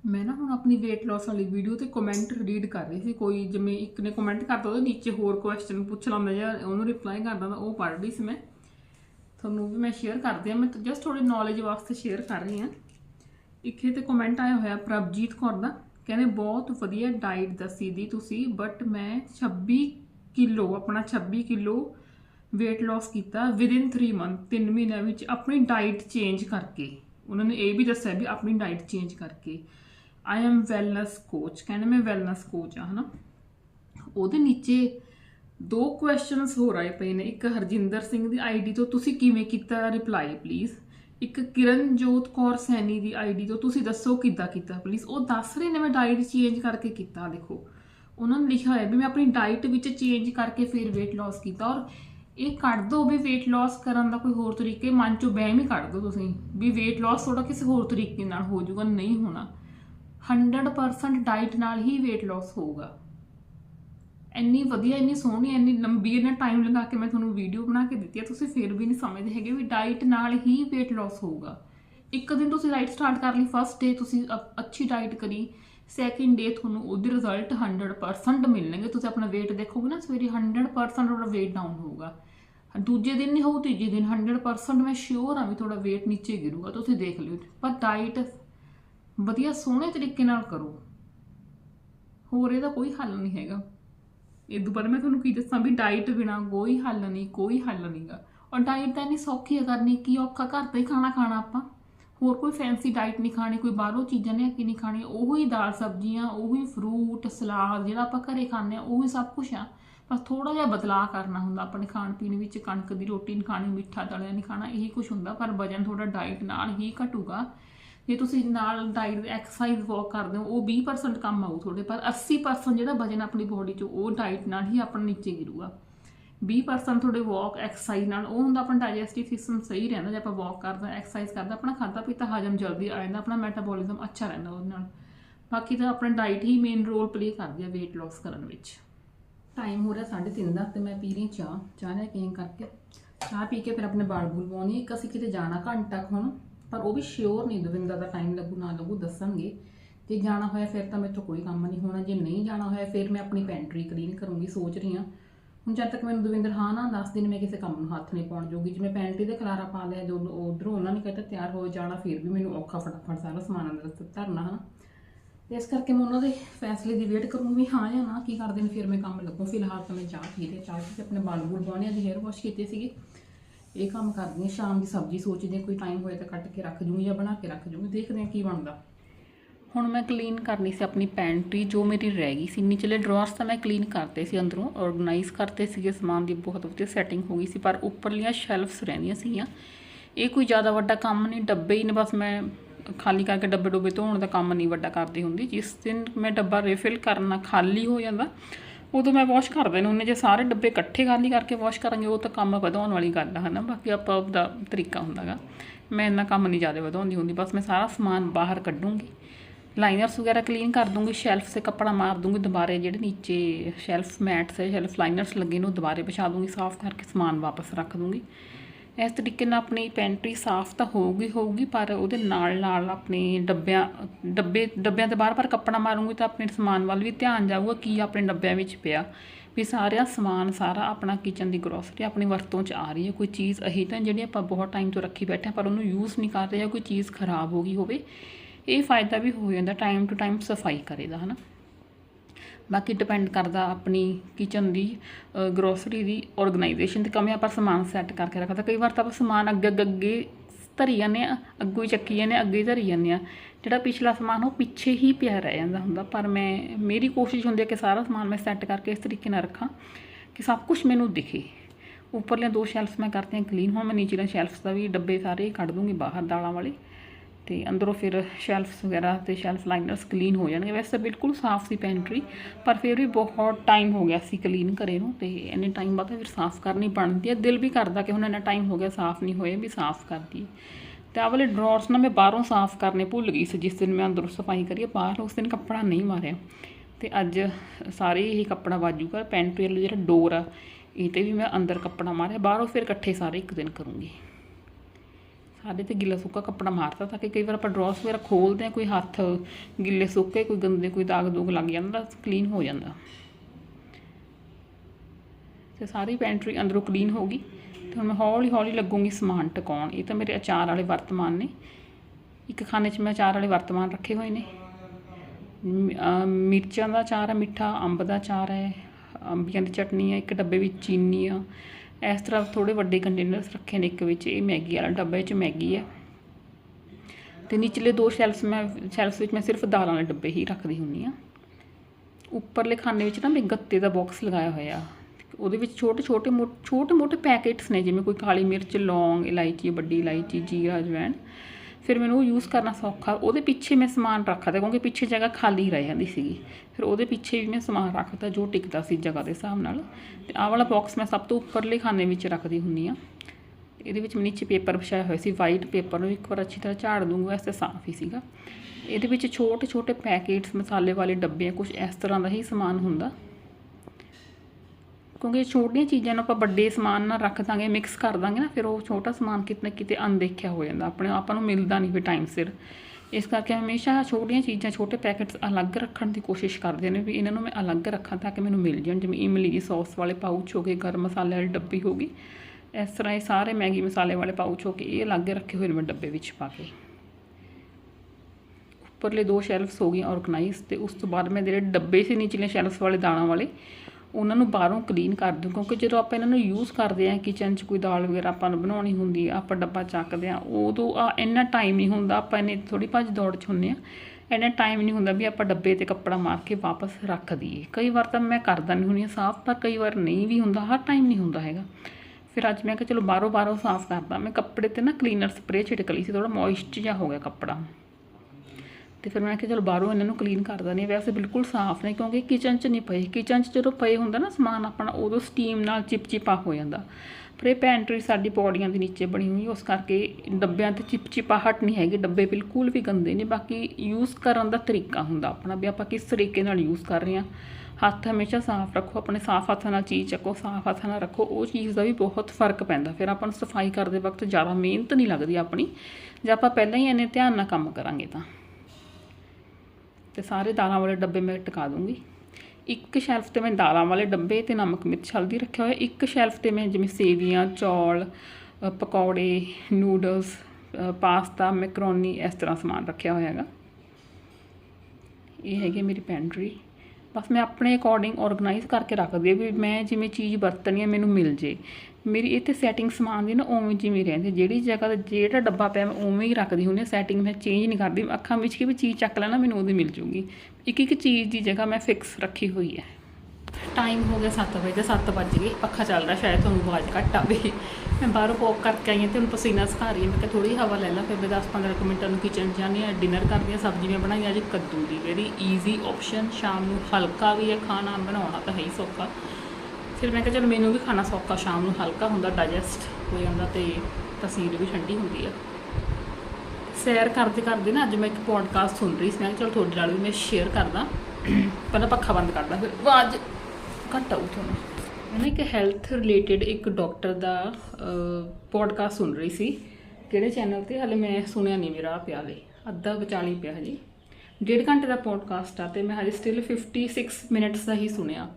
ਮੈਂ ਨਾ ਹੁਣ ਆਪਣੀ weight loss ਵਾਲੀ ਵੀਡੀਓ ਤੇ ਕਮੈਂਟ ਰੀਡ ਕਰ ਰਹੀ ਸੀ। ਕੋਈ ਜਿਵੇਂ ਇੱਕ ਨੇ ਕਮੈਂਟ ਕਰਤਾ, ਉਹਦੇ ਨੀਚੇ ਹੋਰ ਕੁਐਸਚਨ ਪੁੱਛ ਲਾ ਜਾਂ ਉਹਨੂੰ ਰਿਪਲਾਈ ਕਰਦਾ ਤਾਂ ਉਹ ਪੜ੍ਹ ਰਹੀ ਸੀ ਮੈਂ। ਤੁਹਾਨੂੰ ਵੀ ਮੈਂ ਸ਼ੇਅਰ ਕਰਦੀ ਹਾਂ ਮੈਂ ਜਸਟ ਥੋੜੀ ਨੌਲੇਜ ਵਾਸਤੇ ਸ਼ੇਅਰ ਕਰ ਰਹੀ ਇੱਕ ਇਹ ਤੇ ਕਮੈਂਟ ਆਇਆ ਹੋਇਆ ਪ੍ਰਭਜੀਤ ਕੌਰ ਦਾ, ਕਹਿੰਦੇ ਬਹੁਤ ਵਧੀਆ ਡਾਈਟ ਦੱਸੀ ਦੀ ਤੁਸੀਂ ਬਟ ਮੈਂ 26 ਕਿਲੋ, ਆਪਣਾ 26 ਕਿਲੋ weight loss ਕੀਤਾ ਵਿਦਿਨ 3 ਮੰਥ 3 ਮਹੀਨਿਆਂ ਵਿੱਚ ਆਪਣੀ ਡਾਈਟ ਚੇਂਜ ਕਰਕੇ। ਉਹਨਾਂ ਨੇ ਇਹ ਵੀ ਦੱਸਿਆ ਵੀ ਆਪਣੀ ਡਾਈਟ ਚੇਂਜ ਕਰਕੇ। ਆਈ ਐਮ ਵੈਲਨੈਸ ਕੋਚ ਕਹਿੰਦੇ ਮੈਂ ਵੈਲਨੈਸ ਕੋਚ ਆ ਹਨਾ? ਉਹਦੇ ਨੀਚੇ ਦੋ ਕੁਐਸਚਨਸ ਹੋ ਰਹੇ ਪਏ ਨੇ, ਇੱਕ ਹਰਜਿੰਦਰ ਸਿੰਘ ਦੀ ਆਈਡੀ ਤੋਂ ਤੁਸੀਂ ਕਿਵੇਂ ਕੀਤਾ ਰਿਪਲਾਈ ਪਲੀਜ਼ ਇੱਕ ਕਿਰਨਜੋਤ ਕੌਰ ਸੈਣੀ ਦੀ ਆਈਡੀ ਤੋਂ ਤੁਸੀਂ ਦੱਸੋ ਕਿੱਦਾਂ ਕੀਤਾ ਪਲੀਜ਼ ਉਹ ਦੱਸ ਰਹੇ ਨੇ ਮੈਂ ਡਾਈਟ ਚੇਂਜ ਕਰਕੇ ਕੀਤਾ, ਦੇਖੋ। ਉਹਨਾਂ ਨੇ ਲਿਖਿਆ ਹੋਇਆ ਵੀ ਮੈਂ ਆਪਣੀ ਡਾਈਟ ਵਿੱਚ ਚੇਂਜ ਕਰਕੇ ਫਿਰ weight loss ਕੀਤਾ ਔਰ ਇਹ ਕੱਢ ਦੋ ਵੀ weight loss ਕਰਨ ਦਾ ਕੋਈ ਹੋਰ ਤਰੀਕੇ, ਮਨ ਚੋਂ ਵਹਿਮ ਹੀ ਕੱਢ ਦੋ ਤੁਸੀਂ ਵੀ weight loss ਤੁਹਾਡਾ ਕਿਸੇ ਹੋਰ ਤਰੀਕੇ ਨਾਲ ਹੋ ਜਾਊਗਾ, ਨਹੀਂ ਹੋਣਾ। 100% ਡਾਈਟ ਨਾਲ ਹੀ weight loss ਹੋਊਗਾ। ਇੰਨੀ ਵਧੀਆ, ਇੰਨੀ ਸੋਹਣੀ, ਇੰਨੀ ਲੰਬੀ ਇਹਨਾਂ ਟਾਈਮ ਲਗਾ ਕੇ ਮੈਂ ਤੁਹਾਨੂੰ ਵੀਡੀਓ ਬਣਾ ਕੇ ਦਿੱਤੀ ਹੈ ਤੁਸੀਂ ਫਿਰ ਵੀ ਨਹੀਂ ਸਮਝਦੇ ਹੈਗੇ ਵੀ ਡਾਈਟ ਨਾਲ ਹੀ weight loss ਹੋਊਗਾ। ਇੱਕ ਦਿਨ ਤੁਸੀਂ ਡਾਈਟ ਸਟਾਰਟ ਕਰ ਲਈ ਫਸਟ ਡੇ ਤੁਸੀਂ ਅ- ਅੱਛੀ ਡਾਈਟ ਕਰੀ ਸੈਕਿੰਡ ਡੇ ਤੁਹਾਨੂੰ ਉਹਦੇ ਰਿਜ਼ਲਟ 100% ਮਿਲਣਗੇ। ਤੁਸੀਂ ਆਪਣਾ weight ਦੇਖੋਗੇ ਨਾ, ਸਵੇਰੇ 100% ਤੁਹਾਡਾ weight ਡਾਊਨ ਹੋਊਗਾ। ਦੂਜੇ ਦਿਨ ਨਹੀਂ ਹੋਊ, ਤੀਜੇ ਦਿਨ 100% ਮੈਂ ਸ਼ੋਰ ਹਾਂ ਵੀ ਤੁਹਾਡਾ weight ਨੀਚੇ ਗਿਰੂਗਾ, ਤੁਸੀਂ ਦੇਖ ਲਿਓ। ਪਰ ਡਾਈਟ ਵਧੀਆ ਸੋਹਣੇ ਤਰੀਕੇ ਨਾਲ ਕਰੋ। ਹੋਰ ਇਹਦਾ ਕੋਈ ਹੱਲ ਨਹੀਂ ਹੈਗਾ। ਇਹ ਤੋਂ ਮੈਂ ਤੁਹਾਨੂੰ ਕੀ ਦੱਸਾਂ ਵੀ ਡਾਈਟ ਬਿਨਾ ਕੋਈ ਹੱਲ ਨਹੀਂ, ਕੋਈ ਹੱਲ ਨਹੀਂਗਾ। ਔਰ ਡਾਈਟ ਤਾਂ ਇੰਨੀ ਸੌਖੀ ਹੈ ਕਰਨੀ, ਕੀ ਔਖਾ, ਘਰ ਦਾ ਹੀ ਖਾਣਾ ਖਾਣਾ ਆਪਾਂ। ਹੋਰ ਕੋਈ ਫੈਂਸੀ ਡਾਈਟ ਨਹੀਂ ਖਾਣੀ, ਕੋਈ ਬਾਹਰੋਂ ਚੀਜ਼ਾਂ ਲਿਆ ਕੇ ਨਹੀਂ ਖਾਣੀ, ਉਹੀ ਦਾਲ ਸਬਜ਼ੀਆਂ, ਉਹੀ ਫਰੂਟ ਸਲਾਦ ਜਿਹੜਾ ਆਪਾਂ ਘਰੇ ਖਾਂਦੇ ਆ ਉਹੀ ਸਭ ਕੁਝ ਆ। ਬਸ ਥੋੜਾ ਜਿਹਾ ਬਦਲਾਅ ਕਰਨਾ ਹੁੰਦਾ ਆਪਣੇ ਖਾਣ ਪੀਣ ਵਿੱਚ, ਕਣਕ ਦੀ ਰੋਟੀ ਨਹੀਂ ਖਾਣੀ, ਮਿੱਠਾ ਤਲਿਆ ਨਹੀਂ ਖਾਣਾ, ਇਹੀ ਕੁਝ ਹੁੰਦਾ, ਪਰ ਵਜਨ ਤੁਹਾਡਾ ਡਾਈਟ ਨਾਲ ਹੀ ਘਟੂਗਾ। ਜੇ ਤੁਸੀਂ ਨਾਲ ਡਾਈਟ ਐਕਸਰਸਾਈਜ਼ ਵਾਕ ਕਰਦੇ ਹੋ, ਉਹ 20% ਕੰਮ ਆਊ ਤੁਹਾਡੇ, ਪਰ 80% ਜਿਹੜਾ ਵਜਨ ਆਪਣੀ ਬੋਡੀ 'ਚ, ਉਹ ਡਾਈਟ ਨਾਲ ਹੀ ਆਪਣਾ ਨੀਚੇ ਗਿਰੂਗਾ। 20% ਤੁਹਾਡੇ ਵਾਕ ਐਕਸਰਸਾਈਜ਼ ਨਾਲ, ਉਹ ਹੁੰਦਾ ਆਪਣਾ ਡਾਈਜੈਸਟਿਵ ਸਿਸਟਮ ਸਹੀ ਰਹਿੰਦਾ, ਜੇ ਆਪਾਂ ਵਾਕ ਕਰਦੇ ਐਕਸਰਸਾਈਜ਼ ਕਰਦੇ ਆਪਣਾ ਖਾਦਾ ਪੀਤਾ ਹਜਮ ਜਲਦੀ ਆ ਜਾਂਦਾ, ਆਪਣਾ ਮੈਟਾਬੋਲਿਜ਼ਮ ਅੱਛਾ ਰਹਿੰਦਾ ਉਹਦੇ ਨਾਲ। ਬਾਕੀ ਤਾਂ ਆਪਣਾ ਡਾਈਟ ਹੀ ਮੇਨ ਰੋਲ ਪਲੇ ਕਰਦੀ ਹੈ weight loss ਕਰਨ ਵਿੱਚ। ਟਾਈਮ ਹੋ ਰਿਹਾ 3:30 ਦਾ, ਤੇ ਮੈਂ ਪੀ ਰਹੀ ਚਾਹ। ਚਾਹ ਲੈ ਕੇ ਕਰਕੇ, ਚਾਹ ਪੀ ਕੇ ਫਿਰ ਆਪਣੇ ਬਾਲ ਬੂਲ ਪਾਉਣੀ ਇੱਕ ਅਸੀਂ ਕਿਤੇ ਜਾਣਾ ਘੰਟਾ ਕੁ ਹੁਣ ਪਰ ਉਹ ਵੀ ਸ਼ਿਓਰ ਨਹੀਂ ਦਵਿੰਦਰ ਦਾ ਟਾਈਮ ਲੱਗੂ, ਨਾ ਲੱਗੂ, ਦੱਸਣਗੇ। ਜੇ ਜਾਣਾ ਹੋਇਆ ਫਿਰ ਤਾਂ ਮੇਰੇ ਤੋਂ ਕੋਈ ਕੰਮ ਨਹੀਂ ਹੋਣਾ। ਜੇ ਨਹੀਂ ਜਾਣਾ ਹੋਇਆ ਫਿਰ ਮੈਂ ਆਪਣੀ ਪੈਂਟਰੀ ਕਲੀਨ ਕਰੂੰਗੀ, ਸੋਚ ਰਹੀ ਹਾਂ। ਹੁਣ ਜਦ ਤੱਕ ਮੈਨੂੰ ਦਵਿੰਦਰ ਹਾਂ ਨਾ ਦੱਸ ਦਿਨ ਮੈਂ ਕਿਸੇ ਕੰਮ ਨੂੰ ਹੱਥ ਨਹੀਂ ਪਾਉਣ ਜੋਗੀ। ਜਿਵੇਂ ਪੈਂਟਰੀ ਦੇ ਖਲਾਰਾ ਪਾ ਲਿਆ, ਜੋ ਉਧਰੋਂ ਉਹਨਾਂ ਨੇ ਕਹਿੰਦਾ ਤਿਆਰ ਹੋ ਜਾਣਾ, ਫਿਰ ਵੀ ਮੈਨੂੰ ਔਖਾ ਫਟਾਫਟ ਸਾਰਾ ਸਮਾਨ ਅੰਦਰ ਧਰਨਾ, ਹਨਾ। ਤੇ ਇਸ ਕਰਕੇ ਮੈਂ ਉਹਨਾਂ ਦੇ ਫੈਸਲੇ ਦੀ ਵੇਟ ਕਰੂੰਗੀ, ਹਾਂ ਜਾਂ ਨਾ, ਕੀ ਕਰਦੇ ਨੇ, ਫਿਰ ਮੈਂ ਕੰਮ ਲੱਗੂ। ਫਿਲਹਾਲ ਤਾਂ ਮੈਂ ਚਾਹ ਪੀ ਰਹੀ ਚਾਹ ਪੀ ਕੇ ਆਪਣੇ ਬਾਲ ਬੂਲ ਪਾਉਣੇ ਅੱਜ ਹੇਅਰ ਵਾਸ਼ ਕੀਤੇ ਸੀਗੇ। ਇਹ ਕੰਮ ਕਰਦੀ ਹਾਂ ਸ਼ਾਮ ਦੀ ਸਬਜ਼ੀ ਸੋਚਦੀ ਹਾਂ ਕੋਈ ਟਾਈਮ ਹੋਏ ਤਾਂ ਕੱਟ ਕੇ ਰੱਖ ਜੂੰਗੀ ਜਾਂ ਬਣਾ ਕੇ ਰੱਖ ਜੂੰਗੀ ਦੇਖਦੇ ਹਾਂ ਕੀ ਬਣਦਾ। ਹੁਣ ਮੈਂ ਕਲੀਨ ਕਰਨੀ ਸੀ ਆਪਣੀ ਪੈਂਟਰੀ ਜੋ ਮੇਰੀ ਰਹਿ ਗਈ ਸੀ ਨਿਚਲੇ ਡਰਾਅਰਸ ਤਾਂ ਮੈਂ ਕਲੀਨ ਕਰਤੇ ਸੀ, ਅੰਦਰੋਂ ਆਰਗੇਨਾਈਜ਼ ਕਰਤੇ ਸੀਗੇ, ਸਮਾਨ ਦੀ ਬਹੁਤ ਵਧੀਆ ਸੈਟਿੰਗ ਹੋ ਗਈ ਸੀ, ਪਰ ਉੱਪਰਲੀਆਂ ਸ਼ੈਲਫਸ ਰਹਿੰਦੀਆਂ ਸੀਗੀਆਂ। ਇਹ ਕੋਈ ਜ਼ਿਆਦਾ ਵੱਡਾ ਕੰਮ ਨਹੀਂ, ਡੱਬੇ ਹੀ ਨੇ, ਬਸ ਮੈਂ ਖਾਲੀ ਕਰਕੇ ਡੱਬੇ ਡੁੱਬੇ ਧੋਣ ਦਾ ਕੰਮ ਨਹੀਂ ਵੱਡਾ ਕਰਦੀ ਹੁੰਦੀ। ਜਿਸ ਦਿਨ ਮੈਂ ਡੱਬਾ ਰੀਫਿਲ ਕਰਨਾ ਖਾਲੀ ਹੋ ਜਾਂਦਾ ਉਦੋਂ ਮੈਂ ਵਾਸ਼ ਕਰ ਦੇਣੇ ਹੁੰਦੇ ਜੇ ਸਾਰੇ ਡੱਬੇ ਇਕੱਠੇ ਖਾਲੀ ਕਰਕੇ ਵਾਸ਼ ਕਰਾਂਗੇ, ਉਹ ਤਾਂ ਕੰਮ ਵਧਾਉਣ ਵਾਲੀ ਗੱਲ ਆ ਨਾ ਬਾਕੀ ਆਪਾਂ ਦਾ ਤਰੀਕਾ ਹੁੰਦਾਗਾ। ਮੈਂ ਇੰਨਾ ਕੰਮ ਨਹੀਂ ਜ਼ਿਆਦਾ ਵਧਾਉਂਦੀ ਹੁੰਦੀ, ਬਸ ਮੈਂ ਸਾਰਾ ਸਮਾਨ ਬਾਹਰ ਕੱਢੂੰਗੀ। ਲਾਈਨਰਸ ਵਗੈਰਾ ਕਲੀਨ ਕਰ ਦੂੰਗੀ ਸ਼ੈਲਫ 'ਤੇ ਕੱਪੜਾ ਮਾਰ ਦੂੰਗੀ, ਦੁਬਾਰੇ ਜਿਹੜੇ ਨੀਚੇ ਸ਼ੈਲਫ ਮੈਟਸ ਹੈ ਸ਼ੈਲਫ ਲਾਈਨਰਸ ਲੱਗੇ ਨੂੰ ਦੁਬਾਰੇ ਵਿਛਾ ਦੂੰਗੀ, ਸਾਫ਼ ਕਰਕੇ ਸਮਾਨ ਵਾਪਸ ਰੱਖ ਦੂੰਗੀ। ਇਸ ਤਰੀਕੇ ਨਾਲ ਆਪਣੀ ਪੈਂਟਰੀ ਸਾਫ਼ ਤਾਂ ਹੋਊਗੀ ਹੋਊਗੀ, ਪਰ ਉਹਦੇ ਨਾਲ ਨਾਲ ਆਪਣੇ ਡੱਬਿਆਂ, ਡੱਬੇ, ਡੱਬਿਆਂ ਦੇ ਬਾਹਰ-ਬਾਹਰ ਕੱਪੜਾ ਮਾਰੂੰਗੀ ਤਾਂ ਆਪਣੇ ਸਮਾਨ ਵੱਲ ਵੀ ਧਿਆਨ ਜਾਊਗਾ, ਕੀ ਆਪਣੇ ਡੱਬਿਆਂ ਵਿੱਚ ਪਿਆ। ਵੀ ਸਾਰਿਆ ਸਮਾਨ, ਸਾਰਾ ਆਪਣਾ ਕਿਚਨ ਦੀ ਗਰੋਸਰੀ ਆਪਣੀ ਵਰਤੋਂ 'ਚ ਆ ਰਹੀ ਹੈ। ਕੋਈ ਚੀਜ਼ ਅਹੀ ਤਾਂ ਜਿਹੜੀ ਆਪਾਂ ਬਹੁਤ ਟਾਈਮ ਤੋਂ ਰੱਖੀ ਬੈਠੇ ਹਾਂ, ਪਰ ਉਹਨੂੰ ਯੂਜ਼ ਨਹੀਂ ਕਰ ਰਹੇ ਜਾਂ ਕੋਈ ਚੀਜ਼ ਖਰਾਬ ਹੋ ਗਈ ਹੋਵੇ, ਇਹ ਫਾਇਦਾ ਵੀ ਹੋ ਜਾਂਦਾ ਟਾਈਮ ਟੂ ਟਾਈਮ ਸਫ਼ਾਈ ਕਰੇ ਦਾ, ਹਨਾ। ਬਾਕੀ ਡਿਪੈਂਡ ਕਰਦਾ ਆਪਣੀ ਕਿਚਨ ਦੀ ਗਰੋਸਰੀ ਦੀ ਆਰਗੇਨਾਈਜੇਸ਼ਨ ਤੇ ਕਮੇ ਆਪਾਂ ਸਮਾਨ ਸੈੱਟ ਕਰਕੇ ਰੱਖਦਾ। ਕਈ ਵਾਰ ਤਾਂ ਆਪਾਂ ਸਮਾਨ ਅੱਗੇ ਅੱਗੇ ਅੱਗੇ ਧਰੀ ਜਾਂਦੇ ਆ ਅੱਗੋਂ ਹੀ ਚੱਕੀ ਜਾਂਦੇ ਆ ਅੱਗੇ ਹੀ ਧਰੀ ਜਾਂਦੇ ਆ ਜਿਹੜਾ ਪਿਛਲਾ ਸਮਾਨ ਉਹ ਪਿੱਛੇ ਹੀ ਪਿਆ ਰਹਿ ਜਾਂਦਾ ਹੁੰਦਾ, ਪਰ ਮੈਂ, ਮੇਰੀ ਕੋਸ਼ਿਸ਼ ਹੁੰਦੀ ਹੈ ਕਿ ਸਾਰਾ ਸਮਾਨ ਮੈਂ ਸੈੱਟ ਕਰਕੇ ਇਸ ਤਰੀਕੇ ਨਾਲ ਰੱਖਾਂ ਕਿ ਸਭ ਕੁਝ ਮੈਨੂੰ ਦਿਖੇ। ਉੱਪਰਲੇ ਦੋ ਸ਼ੈਲਫਸ ਮੈਂ ਕਰਤੇ ਕਲੀਨ ਹੁਣ ਮੈਂ ਨੀਚਲੇ ਸ਼ੈਲਫਸ ਦਾ ਵੀ ਡੱਬੇ ਸਾਰੇ ਕੱਢ ਦੂੰਗੀ, ਬਾਹਰ ਦਾਲਾਂ ਵਾਲੇ। ਤੇ ਅੰਦਰੋਂ ਫਿਰ ਸ਼ੈਲਫਸ ਵਗੈਰਾ ਤੇ ਸ਼ੈਲਫ ਲਾਈਨਰਸ ਕਲੀਨ ਹੋ ਜਾਣਗੇ। ਵੈਸੇ ਤਾਂ ਬਿਲਕੁਲ ਸਾਫ਼ ਸੀ ਪੈਂਟਰੀ ਪਰ ਫਿਰ ਵੀ ਬਹੁਤ ਟਾਈਮ ਹੋ ਗਿਆ ਸੀ ਕਲੀਨ ਕਰੇ ਨੂੰ ਤੇ ਇੰਨੇ ਟਾਈਮ ਬਾਅਦ ਫਿਰ ਸਾਫ਼ ਕਰਨੀ ਬਣਦੀ ਹੈ। ਦਿਲ ਵੀ ਕਰਦਾ ਕਿ ਹੁਣ ਇੰਨਾ ਟਾਈਮ ਹੋ ਗਿਆ ਸਾਫ਼ ਨਹੀਂ ਹੋਏ ਵੀ ਸਾਫ਼ ਕਰ ਦਈਏ। ਤੇ ਆਹ ਵਾਲੇ ਡਰਾਅਰਸ ਨਾ ਮੈਂ ਬਾਹਰੋਂ ਸਾਫ਼ ਕਰਨੇ ਭੁੱਲ ਗਈ ਸੀ, ਜਿਸ ਦਿਨ ਮੈਂ ਅੰਦਰੋਂ ਸਫ਼ਾਈ ਕਰੀ ਬਾਹਰ ਉਸ ਦਿਨ ਕੱਪੜਾ ਨਹੀਂ ਮਾਰਿਆ। ਤੇ ਅੱਜ ਸਾਰੇ ਇਹ ਕੱਪੜਾ ਵਾਜੂਗਾ ਪੈਂਟਰੀ ਵਾਲਾ ਜਿਹੜਾ ਡੋਰ ਆ, ਇਹ ਤੇ ਵੀ ਮੈਂ ਅੰਦਰ ਕੱਪੜਾ ਮਾਰਿਆ, ਬਾਹਰੋਂ ਫਿਰ ਇਕੱਠੇ ਸਾਰੇ ਇੱਕ ਦਿਨ ਕਰੂੰਗੀ। ਸਾਡੇ ਤੇ ਗਿੱਲਾ ਸੁੱਕਾ ਕੱਪੜਾ ਮਾਰਤਾ ਤਾਂ ਕਿ ਕਈ ਵਾਰ ਆਪਾਂ ਡਰਾਸ ਵਗੈਰਾ ਖੋਲਦੇ ਆ ਕੋਈ ਹੱਥ ਗਿੱਲੇ ਸੁੱਕੇ, ਕੋਈ ਗੰਦੇ, ਕੋਈ ਦਾਗ ਦੂਗ ਲੱਗ ਜਾਂਦਾ ਕਲੀਨ ਹੋ ਜਾਂਦਾ। ਤੇ ਸਾਰੀ ਪੈਂਟਰੀ ਅੰਦਰੋਂ ਕਲੀਨ ਹੋ ਗਈ ਤੇ ਹੁਣ ਮੈਂ ਹੌਲੀ ਹੌਲੀ ਲੱਗੂੰਗੀ ਸਮਾਨ ਟਿਕਾਉਣ। ਇਹ ਤਾਂ ਮੇਰੇ ਅਚਾਰ ਵਾਲੇ ਵਰਤਮਾਨ ਨੇ। ਇੱਕ ਖਾਨੇ 'ਚ ਮੈਂ ਅਚਾਰ ਵਾਲੇ ਵਰਤਮਾਨ ਰੱਖੇ ਹੋਏ ਨੇ। ਮਿਰਚਾਂ ਦਾ ਅਚਾਰ ਹੈ, ਮਿੱਠਾ ਅੰਬ ਦਾ ਅਚਾਰ ਹੈ, ਅੰਬੀਆਂ ਦੀ ਚਟਨੀ ਹੈ, ਇੱਕ ਡੱਬੇ ਵਿੱਚ ਚੀਨੀ ਆ ਇਸ ਤਰ੍ਹਾਂ ਥੋੜੇ ਵੱਡੇ ਕੰਟੇਨਰਸ ਰੱਖੇ ਨੇ ਇੱਕ ਵਿੱਚ, ਇਹ ਮੈਗੀ ਵਾਲਾ ਡੱਬੇ 'ਚ ਮੈਗੀ ਹੈ ਤੇ ਨਿਚਲੇ ਦੋ ਸ਼ੈਲਫਸ ਮੈਂ ਸ਼ੈਲਫਸ ਵਿੱਚ ਮੈਂ ਸਿਰਫ ਦਾਲਾਂ ਵਾਲੇ ਡੱਬੇ ਹੀ ਰੱਖਦੀ ਹੁੰਨੀ ਆ ਉੱਪਰਲੇ ਖਾਨੇ ਵਿੱਚ ਨਾ ਮੈਂ ਗੱਤੇ ਦਾ ਬਾਕਸ ਲਗਾਇਆ ਹੋਇਆ। ਉਹਦੇ ਵਿੱਚ ਛੋਟੇ ਛੋਟੇ ਮੋ, ਛੋਟੇ ਮੋਟੇ ਪੈਕੇਟਸ ਨੇ, ਜਿਵੇਂ ਕੋਈ ਕਾਲੀ ਮਿਰਚ, ਲੌਂਗ, ਇਲਾਇਚੀ, ਵੱਡੀ ਇਲਾਇਚੀ, ਜੀਰਾ ਅਜਵਾਇਣ ਫਿਰ ਮੈਨੂੰ ਉਹ ਯੂਜ਼ ਕਰਨਾ ਸੌਖਾ, ਉਹਦੇ ਪਿੱਛੇ ਮੈਂ ਸਮਾਨ ਰੱਖਦਾ, ਕਿਉਂਕਿ ਪਿੱਛੇ ਜਗ੍ਹਾ ਖਾਲੀ ਰਹਿ ਜਾਂਦੀ ਸੀਗੀ। ਫਿਰ ਉਹਦੇ ਪਿੱਛੇ ਵੀ ਮੈਂ ਸਮਾਨ ਰੱਖਦਾ, ਜੋ ਟਿਕਦਾ ਸੀ ਜਗ੍ਹਾ ਦੇ ਹਿਸਾਬ ਨਾਲ। ਤੇ ਆਹ ਵਾਲਾ ਬਾਕਸ ਮੈਂ ਸਭ ਤੋਂ ਉੱਪਰਲੇ ਖਾਨੇ ਵਿੱਚ ਰੱਖਦੀ ਹੁੰਨੀ ਆ ਇਹਦੇ ਵਿੱਚ ਮੈਂ ਨੀਚੇ ਪੇਪਰ ਵਿਛਾਇਆ ਹੋਇਆ ਸੀ ਵਾਈਟ ਪੇਪਰ ਨੂੰ ਇੱਕ ਵਾਰ ਅੱਛੀ ਤਰ੍ਹਾਂ ਝਾੜ ਦੂੰਗਾ ਵੈਸੇ ਸਾਫ਼ ਹੀ ਸੀਗਾ। ਇਹਦੇ ਵਿੱਚ ਛੋਟੇ ਛੋਟੇ ਪੈਕੇਟਸ ਮਸਾਲੇ ਵਾਲੇ ਡੱਬੇ ਕੁਝ ਇਸ ਤਰ੍ਹਾਂ ਦਾ ਹੀ ਸਮਾਨ ਹੁੰਦਾ। ਕਿਉਂਕਿ ਛੋਟੀਆਂ ਚੀਜ਼ਾਂ ਨੂੰ ਆਪਾਂ ਵੱਡੇ ਸਮਾਨ ਨਾਲ ਰੱਖ ਦਾਂਗੇ ਮਿਕਸ ਕਰ ਦਾਂਗੇ ਨਾ, ਫਿਰ ਉਹ ਛੋਟਾ ਸਮਾਨ ਕਿਤੇ ਨਾ ਕਿਤੇ ਅਣਦੇਖਿਆ ਹੋ ਜਾਂਦਾ। ਆਪਣੇ ਆਪਾਂ ਨੂੰ ਮਿਲਦਾ ਨਹੀਂ ਵੀ ਟਾਈਮ ਸਿਰ। ਇਸ ਕਰਕੇ ਹਮੇਸ਼ਾ ਛੋਟੀਆਂ ਚੀਜ਼ਾਂ, ਛੋਟੇ ਪੈਕੇਟਸ ਅਲੱਗ ਰੱਖਣ ਦੀ ਕੋਸ਼ਿਸ਼ ਕਰਦੇ ਨੇ ਵੀ ਇਹਨਾਂ ਨੂੰ ਮੈਂ ਅਲੱਗ ਰੱਖਾਂ ਤਾਂ ਕਿ ਮੈਨੂੰ ਮਿਲ ਜਾਣ। ਜਿਵੇਂ ਇਮਲੀ ਦੀ ਸੌਸ ਵਾਲੇ ਪਾਊਚ ਹੋ ਗਏ, ਗਰਮ ਮਸਾਲੇ ਵਾਲੀ ਡੱਬੀ ਹੋ ਗਈ। ਇਸ ਤਰ੍ਹਾਂ ਇਹ ਸਾਰੇ ਮੈਗੀ ਮਸਾਲੇ ਵਾਲੇ ਪਾਊਚ ਹੋ ਕੇ ਇਹ ਅਲੱਗ ਰੱਖੇ ਹੋਏ ਨੇ ਮੈਂ ਡੱਬੇ ਵਿੱਚ ਪਾ ਕੇ। ਉੱਪਰਲੇ ਦੋ ਸ਼ੈਲਫਸ ਹੋ ਗਈਆਂ ਆਰਗੇਨਾਈਜ਼ ਤੇ ਉਸ ਤੋਂ ਬਾਅਦ ਮੈਂ ਜਿਹੜੇ ਡੱਬੇ ਸੀ, ਨਿਚਲੇ ਸ਼ੈਲਫਸ ਵਾਲੇ ਦਾਣਾ ਵਾਲੇ ਉਹਨਾਂ ਨੂੰ ਬਾਹਰੋਂ ਕਲੀਨ ਕਰ ਦਿਓ, ਕਿਉਂਕਿ ਜਦੋਂ ਆਪਾਂ ਇਹਨਾਂ ਨੂੰ ਯੂਜ਼ ਕਰਦੇ ਆ ਕਿਚਨ 'ਚ ਕੋਈ ਦਾਲ ਵਗੈਰਾ ਆਪਾਂ ਨੂੰ ਬਣਾਉਣੀ ਹੁੰਦੀ ਆ, ਆਪਾਂ ਡੱਬਾ ਚੱਕਦੇ ਆ ਉਦੋਂ ਆ ਇੰਨਾ ਟਾਈਮ ਨਹੀਂ ਹੁੰਦਾ, ਆਪਾਂ ਇੰਨੇ ਥੋੜੀ ਭੱਜ ਦੌੜ 'ਚ ਹੁੰਨੇ ਆ ਇੰਨਾ ਟਾਈਮ ਨਹੀਂ ਹੁੰਦਾ ਵੀ ਆਪਾਂ ਡੱਬੇ ਤੇ ਕੱਪੜਾ ਮਾਰ ਕੇ ਵਾਪਸ ਰੱਖ ਦਈਏ। ਕਈ ਵਾਰ ਤਾਂ ਮੈਂ ਕਰਦਾ ਨਹੀਂ ਹੁੰਦੀ ਸਾਫ਼, ਪਰ ਕਈ ਵਾਰ ਨਹੀਂ ਵੀ ਹੁੰਦਾ, ਹਰ ਟਾਈਮ ਨਹੀਂ ਹੁੰਦਾ ਹੈਗਾ। ਫਿਰ ਅੱਜ ਮੈਂ ਕਿਹਾ ਚਲੋ ਬਾਹਰੋਂ ਬਾਹਰੋਂ ਸਾਫ਼ ਕਰਦਾ, ਮੈਂ ਕੱਪੜੇ ਤੇ ਨਾ ਕਲੀਨਰ ਸਪਰੇਅ ਛਿੜਕ ਲਈ ਸੀ ਥੋੜਾ ਮੋਇਸ਼ਚਰ ਜਿਹਾ ਹੋ ਗਿਆ ਕੱਪੜਾ। ਤੇ ਫਿਰ ਮੈਂ ਕਿਹਾ ਚਲੋ ਬਾਹਰੋਂ ਇਹਨਾਂ ਨੂੰ ਕਲੀਨ ਕਰ ਦਿੰਦੇ ਹਾਂ। ਵੈਸੇ ਬਿਲਕੁਲ ਸਾਫ਼ ਨੇ ਕਿਉਂਕਿ ਕਿਚਨ 'ਚ ਨਹੀਂ ਪਏ। ਕਿਚਨ 'ਚ ਜਦੋਂ ਪਏ ਹੁੰਦਾ ਨਾ ਸਮਾਨ ਆਪਣਾ, ਉਦੋਂ ਸਟੀਮ ਨਾਲ ਚਿਪਚਿਪਾ ਹੋ ਜਾਂਦਾ। ਪਰ ਇਹ ਪੈਂਟਰੀ ਸਾਡੀ ਪੌੜੀਆਂ ਦੇ ਨੀਚੇ ਬਣੀ ਹੋਈ, ਉਸ ਕਰਕੇ ਡੱਬਿਆਂ ਤੇ ਚਿਪਚਿਪਾਹਟ ਨਹੀਂ ਹੈਗੀ। ਡੱਬੇ ਬਿਲਕੁਲ ਵੀ ਗੰਦੇ ਨੇ। ਬਾਕੀ ਯੂਜ਼ ਕਰਨ ਦਾ ਤਰੀਕਾ ਹੁੰਦਾ ਆਪਣਾ ਵੀ ਆਪਾਂ ਕਿਸ ਤਰੀਕੇ ਨਾਲ ਯੂਜ਼ ਕਰ ਰਹੇ ਹਾਂ। ਹੱਥ ਹਮੇਸ਼ਾ ਸਾਫ਼ ਰੱਖੋ, ਆਪਣੇ ਸਾਫ਼ ਹੱਥਾਂ ਨਾਲ ਚੀਜ਼ ਚੱਕੋ, ਸਾਫ਼ ਹੱਥਾਂ ਨਾਲ ਰੱਖੋ। ਉਹ ਚੀਜ਼ ਦਾ ਵੀ ਬਹੁਤ ਫ਼ਰਕ ਪੈਂਦਾ। ਫਿਰ ਆਪਾਂ ਨੂੰ ਸਫ਼ਾਈ ਕਰਦੇ ਵਕਤ ਜ਼ਿਆਦਾ ਮਿਹਨਤ ਨਹੀਂ ਲੱਗਦੀ ਆਪਣੀ। ਜੇ ਆਪਾਂ ਪਹਿਲਾਂ ਹੀ ਇੰਨੇ ਧਿਆਨ ਨਾਲ ਕੰਮ ਕਰਾਂਗੇ ਤਾਂ। ਤੇ ਸਾਰੇ ਦਾਲਾਂ ਵਾਲੇ ਡੱਬੇ ਮੈਂ ਟਿਕਾ ਦੂੰਗੀ। ਇੱਕ ਸ਼ੈਲਫ ਤੇ ਮੈਂ ਦਾਲਾਂ ਵਾਲੇ ਡੱਬੇ ਤੇ ਨਮਕ ਮਿਰਚ ਹਲਦੀ ਰੱਖਿਆ ਹੋਇਆ। ਇੱਕ ਸ਼ੈਲਫ ਤੇ ਮੈਂ ਜਿਵੇਂ ਸੇਵੀਆਂ, ਚੌਲ ਪਕੌੜੇ, ਨੂਡਲਸ ਪਾਸਤਾ, ਮੈਕਰੋਨੀ ਇਸ ਤਰ੍ਹਾਂ ਸਮਾਨ ਰੱਖਿਆ ਹੋਇਆ ਹੈਗਾ। ਇਹ ਹੈਗੀ ਮੇਰੀ ਪੈਂਟਰੀ ਬਸ ਮੈਂ ਆਪਣੇ ਅਕੋਰਡਿੰਗ ਆਰਗੇਨਾਈਜ਼ ਕਰਕੇ ਰੱਖਦੀ ਹਾਂ ਵੀ ਮੈਂ ਜਿਵੇਂ ਚੀਜ਼ ਵਰਤਣੀ ਹੈ, ਮੈਨੂੰ ਮਿਲ ਜੇ। ਮੇਰੀ ਇੱਥੇ ਸੈਟਿੰਗ ਸਮਾਨ ਦੀ ਨਾ ਉਵੇਂ ਜਿਵੇਂ ਰਹਿੰਦੀ ਜਿਹੜੀ ਜਗ੍ਹਾ ਤੇ ਜਿਹੜਾ ਡੱਬਾ ਪਿਆ, ਮੈਂ ਉਵੇਂ ਹੀ ਰੱਖਦੀ ਹੁੰਦੀ ਹਾਂ। ਸੈਟਿੰਗ ਮੈਂ ਚੇਂਜ ਨਹੀਂ ਕਰਦੀ। ਅੱਖਾਂ ਵਿੱਚ ਕਿ ਵੀ ਚੀਜ਼ ਚੱਕ ਲੈਣਾ, ਮੈਨੂੰ ਉਹਦੀ ਮਿਲ ਜੂਗੀ। ਇੱਕ ਇੱਕ ਚੀਜ਼ ਦੀ ਜਗ੍ਹਾ ਮੈਂ ਫਿਕਸ ਰੱਖੀ ਹੋਈ ਹੈ। ਟਾਈਮ ਹੋ ਗਿਆ 7 ਵਜੇ ਤੇ 7 ਵੱਜ ਗਏ। ਪੱਖਾ ਚੱਲਦਾ ਸ਼ਾਇਦ ਤੁਹਾਨੂੰ ਆਵਾਜ਼ ਘੱਟ ਆਵੇ। ਮੈਂ ਬਾਹਰੋਂ ਪੋਕ ਕਰਕੇ ਆਈ ਹਾਂ ਤੇ ਹੁਣ ਪਸੀਨਾ ਸੁਕਾ ਰਹੀ ਹਾਂ। ਮੈਂ ਕਿਹਾ ਥੋੜੀ ਹਵਾ ਲੈ ਲਾਂ, ਫਿਰ ਮੈਂ 10-15 ਮਿੰਟਾਂ ਨੂੰ ਕਿਚਨ ਜਾਂਦੀ ਹਾਂ ਡਿਨਰ ਕਰਦੀ ਹਾਂ ਸਬਜ਼ੀ ਮੈਂ ਬਣਾਈ ਅੱਜ ਕੱਦੂ ਦੀ ਵੈਰੀ ਈਜ਼ੀ ਆਪਸ਼ਨ ਸ਼ਾਮ ਨੂੰ ਹਲਕਾ ਵੀ ਹੈ, ਖਾਣਾ ਬਣਾਉਣਾ ਤਾਂ ਹੈ ਹੀ ਸੌਖਾ। ਫਿਰ ਮੈਂ ਕਿਹਾ ਚਲੋ ਮੈਨੂੰ ਵੀ ਖਾਣਾ ਸੌਖਾ, ਸ਼ਾਮ ਨੂੰ ਹਲਕਾ ਹੁੰਦਾ ਡਾਈਜੈਸਟ ਹੋ ਜਾਂਦਾ ਤੇ ਤਸੀਰ ਵੀ ਠੰਡੀ ਹੁੰਦੀ ਆ। ਸੈਰ ਕਰਦੇ ਕਰਦੇ ਨਾ ਅੱਜ ਮੈਂ ਇੱਕ ਪੋਡਕਾਸਟ ਸੁਣ ਰਹੀ ਸੀ, ਮੈਂ ਕਿਹਾ ਚਲੋ ਤੁਹਾਡੇ ਨਾਲ ਵੀ ਮੈਂ ਸ਼ੇਅਰ ਕਰਦਾ। ਪਹਿਲਾਂ ਪੱਖਾ ਬੰਦ ਕਰਦਾ ਫਿਰ। ਆਵਾਜ਼ ਘੱਟ ਆਊ ਤੁਹਾਨੂੰ ਮੈਂ ਨਾ ਇੱਕ ਹੈਲਥ ਰਿਲੇਟਡ ਇੱਕ ਡਾਕਟਰ ਦਾ ਪੋਡਕਾਸਟ ਸੁਣ ਰਹੀ ਸੀ। ਕਿਹੜੇ ਚੈਨਲ ਤੇ? ਹਲੇ ਮੈਂ ਸੁਣਿਆ ਨਹੀਂ ਮੇਰਾ ਪਿਆ ਲੇ ਅੱਧਾ ਵਿਚਾਲੀ ਪਿਆ ਹਜੇ। ਡੇਢ ਘੰਟੇ ਦਾ ਪੋਡਕਾਸਟ ਆ ਤੇ ਮੈਂ ਹਜੇ ਸਟਿਲ 56 ਮਿੰਟਸ ਦਾ ਹੀ ਸੁਣਿਆ।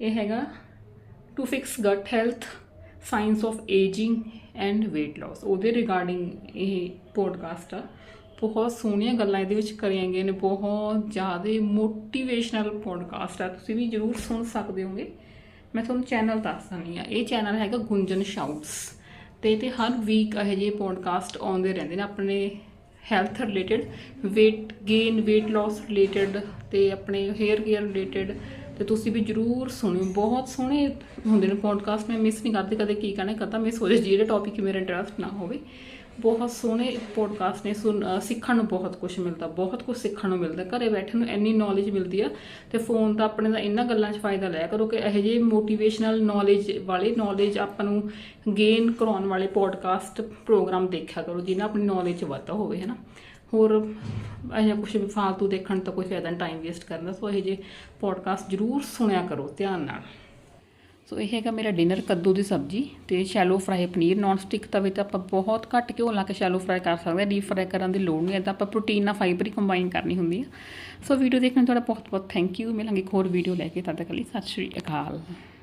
ਇਹ ਹੈਗਾ to fix gut health science of ageing and weight loss ਉਹਦੇ ਰਿਗਾਰਡਿੰਗ ਇਹ ਪੋਡਕਾਸਟ ਆ। ਬਹੁਤ ਸੋਹਣੀਆਂ ਗੱਲਾਂ ਇਹਦੇ ਵਿੱਚ ਕਰੀਆਂ ਗਈਆਂ ਨੇ, ਬਹੁਤ ਜ਼ਿਆਦਾ ਮੋਟੀਵੇਸ਼ਨਲ ਪੋਡਕਾਸਟ ਆ, ਤੁਸੀਂ ਵੀ ਜਰੂਰ ਸੁਣ ਸਕਦੇ ਹੋਗੇ। ਮੈਂ ਤੁਹਾਨੂੰ ਚੈਨਲ ਦੱਸ ਦਿੰਦੀ ਆ ਇਹ ਚੈਨਲ ਹੈਗਾ ਗੁੰਜਨ ਸ਼ਾਊਟਸ ਤੇ ਤੇ ਹਰ ਵੀਕ ਇਹੋ ਜਿਹੇ ਪੋਡਕਾਸਟ ਆਉਂਦੇ ਰਹਿੰਦੇ ਨੇ ਆਪਣੇ health related weight gain, weight loss related ਤੇ ਆਪਣੇ ਹੇਅਰ ਕੇਅਰ ਰਿਲੇਟਡ ਤੇ ਤੁਸੀਂ ਵੀ ਜਰੂਰ ਸੁਣਿਓ। ਬਹੁਤ ਸੋਹਣੇ ਹੁੰਦੇ ਨੇ ਪੋਡਕਾਸਟ ਮੈਂ ਮਿਸ ਨਹੀਂ ਕਰਦੀ, ਕਦੇ ਕੀ ਕਹਿਣਾ ਕਰਦਾ ਮਿਸ ਹੋ ਜਾਏ, ਜਿਹੜੇ ਟੌਪਿਕ ਮੇਰਾ ਇੰਟਰਸਟ ਨਾ ਹੋਵੇ। ਬਹੁਤ ਸੋਹਣੇ ਪੋਡਕਾਸਟ ਨੇ, ਸੁਣ ਸਿੱਖਣ ਨੂੰ ਬਹੁਤ ਕੁਝ ਮਿਲਦਾ, ਬਹੁਤ ਕੁਝ ਸਿੱਖਣ ਨੂੰ ਮਿਲਦਾ, ਘਰੇ ਬੈਠੇ ਨੂੰ ਇੰਨੀ ਨੌਲੇਜ ਮਿਲਦੀ ਆ, ਤੇ ਫੋਨ ਦਾ ਆਪਣੇ ਦਾ ਇਹਨਾਂ ਗੱਲਾਂ 'ਚ ਫਾਇਦਾ ਲਿਆ ਕਰੋ ਕਿ ਇਹੋ ਜਿਹੇ ਮੋਟੀਵੇਸ਼ਨਲ ਨੌਲੇਜ ਵਾਲੇ ਨੌਲੇਜ ਆਪਾਂ ਨੂੰ ਗੇਨ ਕਰਾਉਣ ਵਾਲੇ ਪੋਡਕਾਸਟ ਪ੍ਰੋਗਰਾਮ ਦੇਖਿਆ ਕਰੋ, ਜਿਹਨਾਂ ਆਪਣੀ ਨੌਲੇਜ 'ਚ ਵਾਧਾ ਹੋਵੇ ਹੈ ਨਾ ਹੋਰ ਇਹ ਕੁਝ ਵੀ ਫਾਲਤੂ ਦੇਖਣ ਤੋਂ ਕੋਈ ਫਾਇਦਾ ਨਹੀਂ ਟਾਈਮ ਵੇਸਟ ਕਰਨ ਸੋ ਇਹ ਜੇ ਪੋਡਕਾਸਟ ਜ਼ਰੂਰ ਸੁਣਿਆ ਕਰੋ, ਧਿਆਨ ਨਾਲ। ਸੋ ਇਹ ਹੈਗਾ ਮੇਰਾ ਡਿਨਰ ਕੱਦੂ ਦੀ ਸਬਜ਼ੀ ਤੇ shallow fry paneer non stick ਤਵੇ ਤੇ ਆਪਾਂ ਬਹੁਤ ਘੱਟ ਘਿਓ ਲਾ ਕੇ ਸ਼ੈਲੋ ਫਰਾਈ ਕਰ ਸਕਦੇ ਹਾਂ ਡੀਪ ਫਰਾਈ ਕਰਨ ਦੀ ਲੋੜ ਨਹੀਂ ਹੈ ਤਾਂ ਆਪਾਂ ਪ੍ਰੋਟੀਨ ਨਾਲ ਫਾਈਬਰ ਹੀ ਕੰਬਾਈਨ ਕਰਨੀ ਹੁੰਦੀ ਆ। ਸੋ ਵੀਡੀਓ ਦੇਖਣ ਲਈ ਤੁਹਾਡਾ ਬਹੁਤ ਬਹੁਤ ਥੈਂਕ ਯੂ ਮਿਲਾਂਗੇ ਇੱਕ ਹੋਰ ਵੀਡੀਓ ਲੈ ਕੇ। ਤਦ ਤੱਕ ਲਈ ਸਤਿ ਸ਼੍ਰੀ ਅਕਾਲ।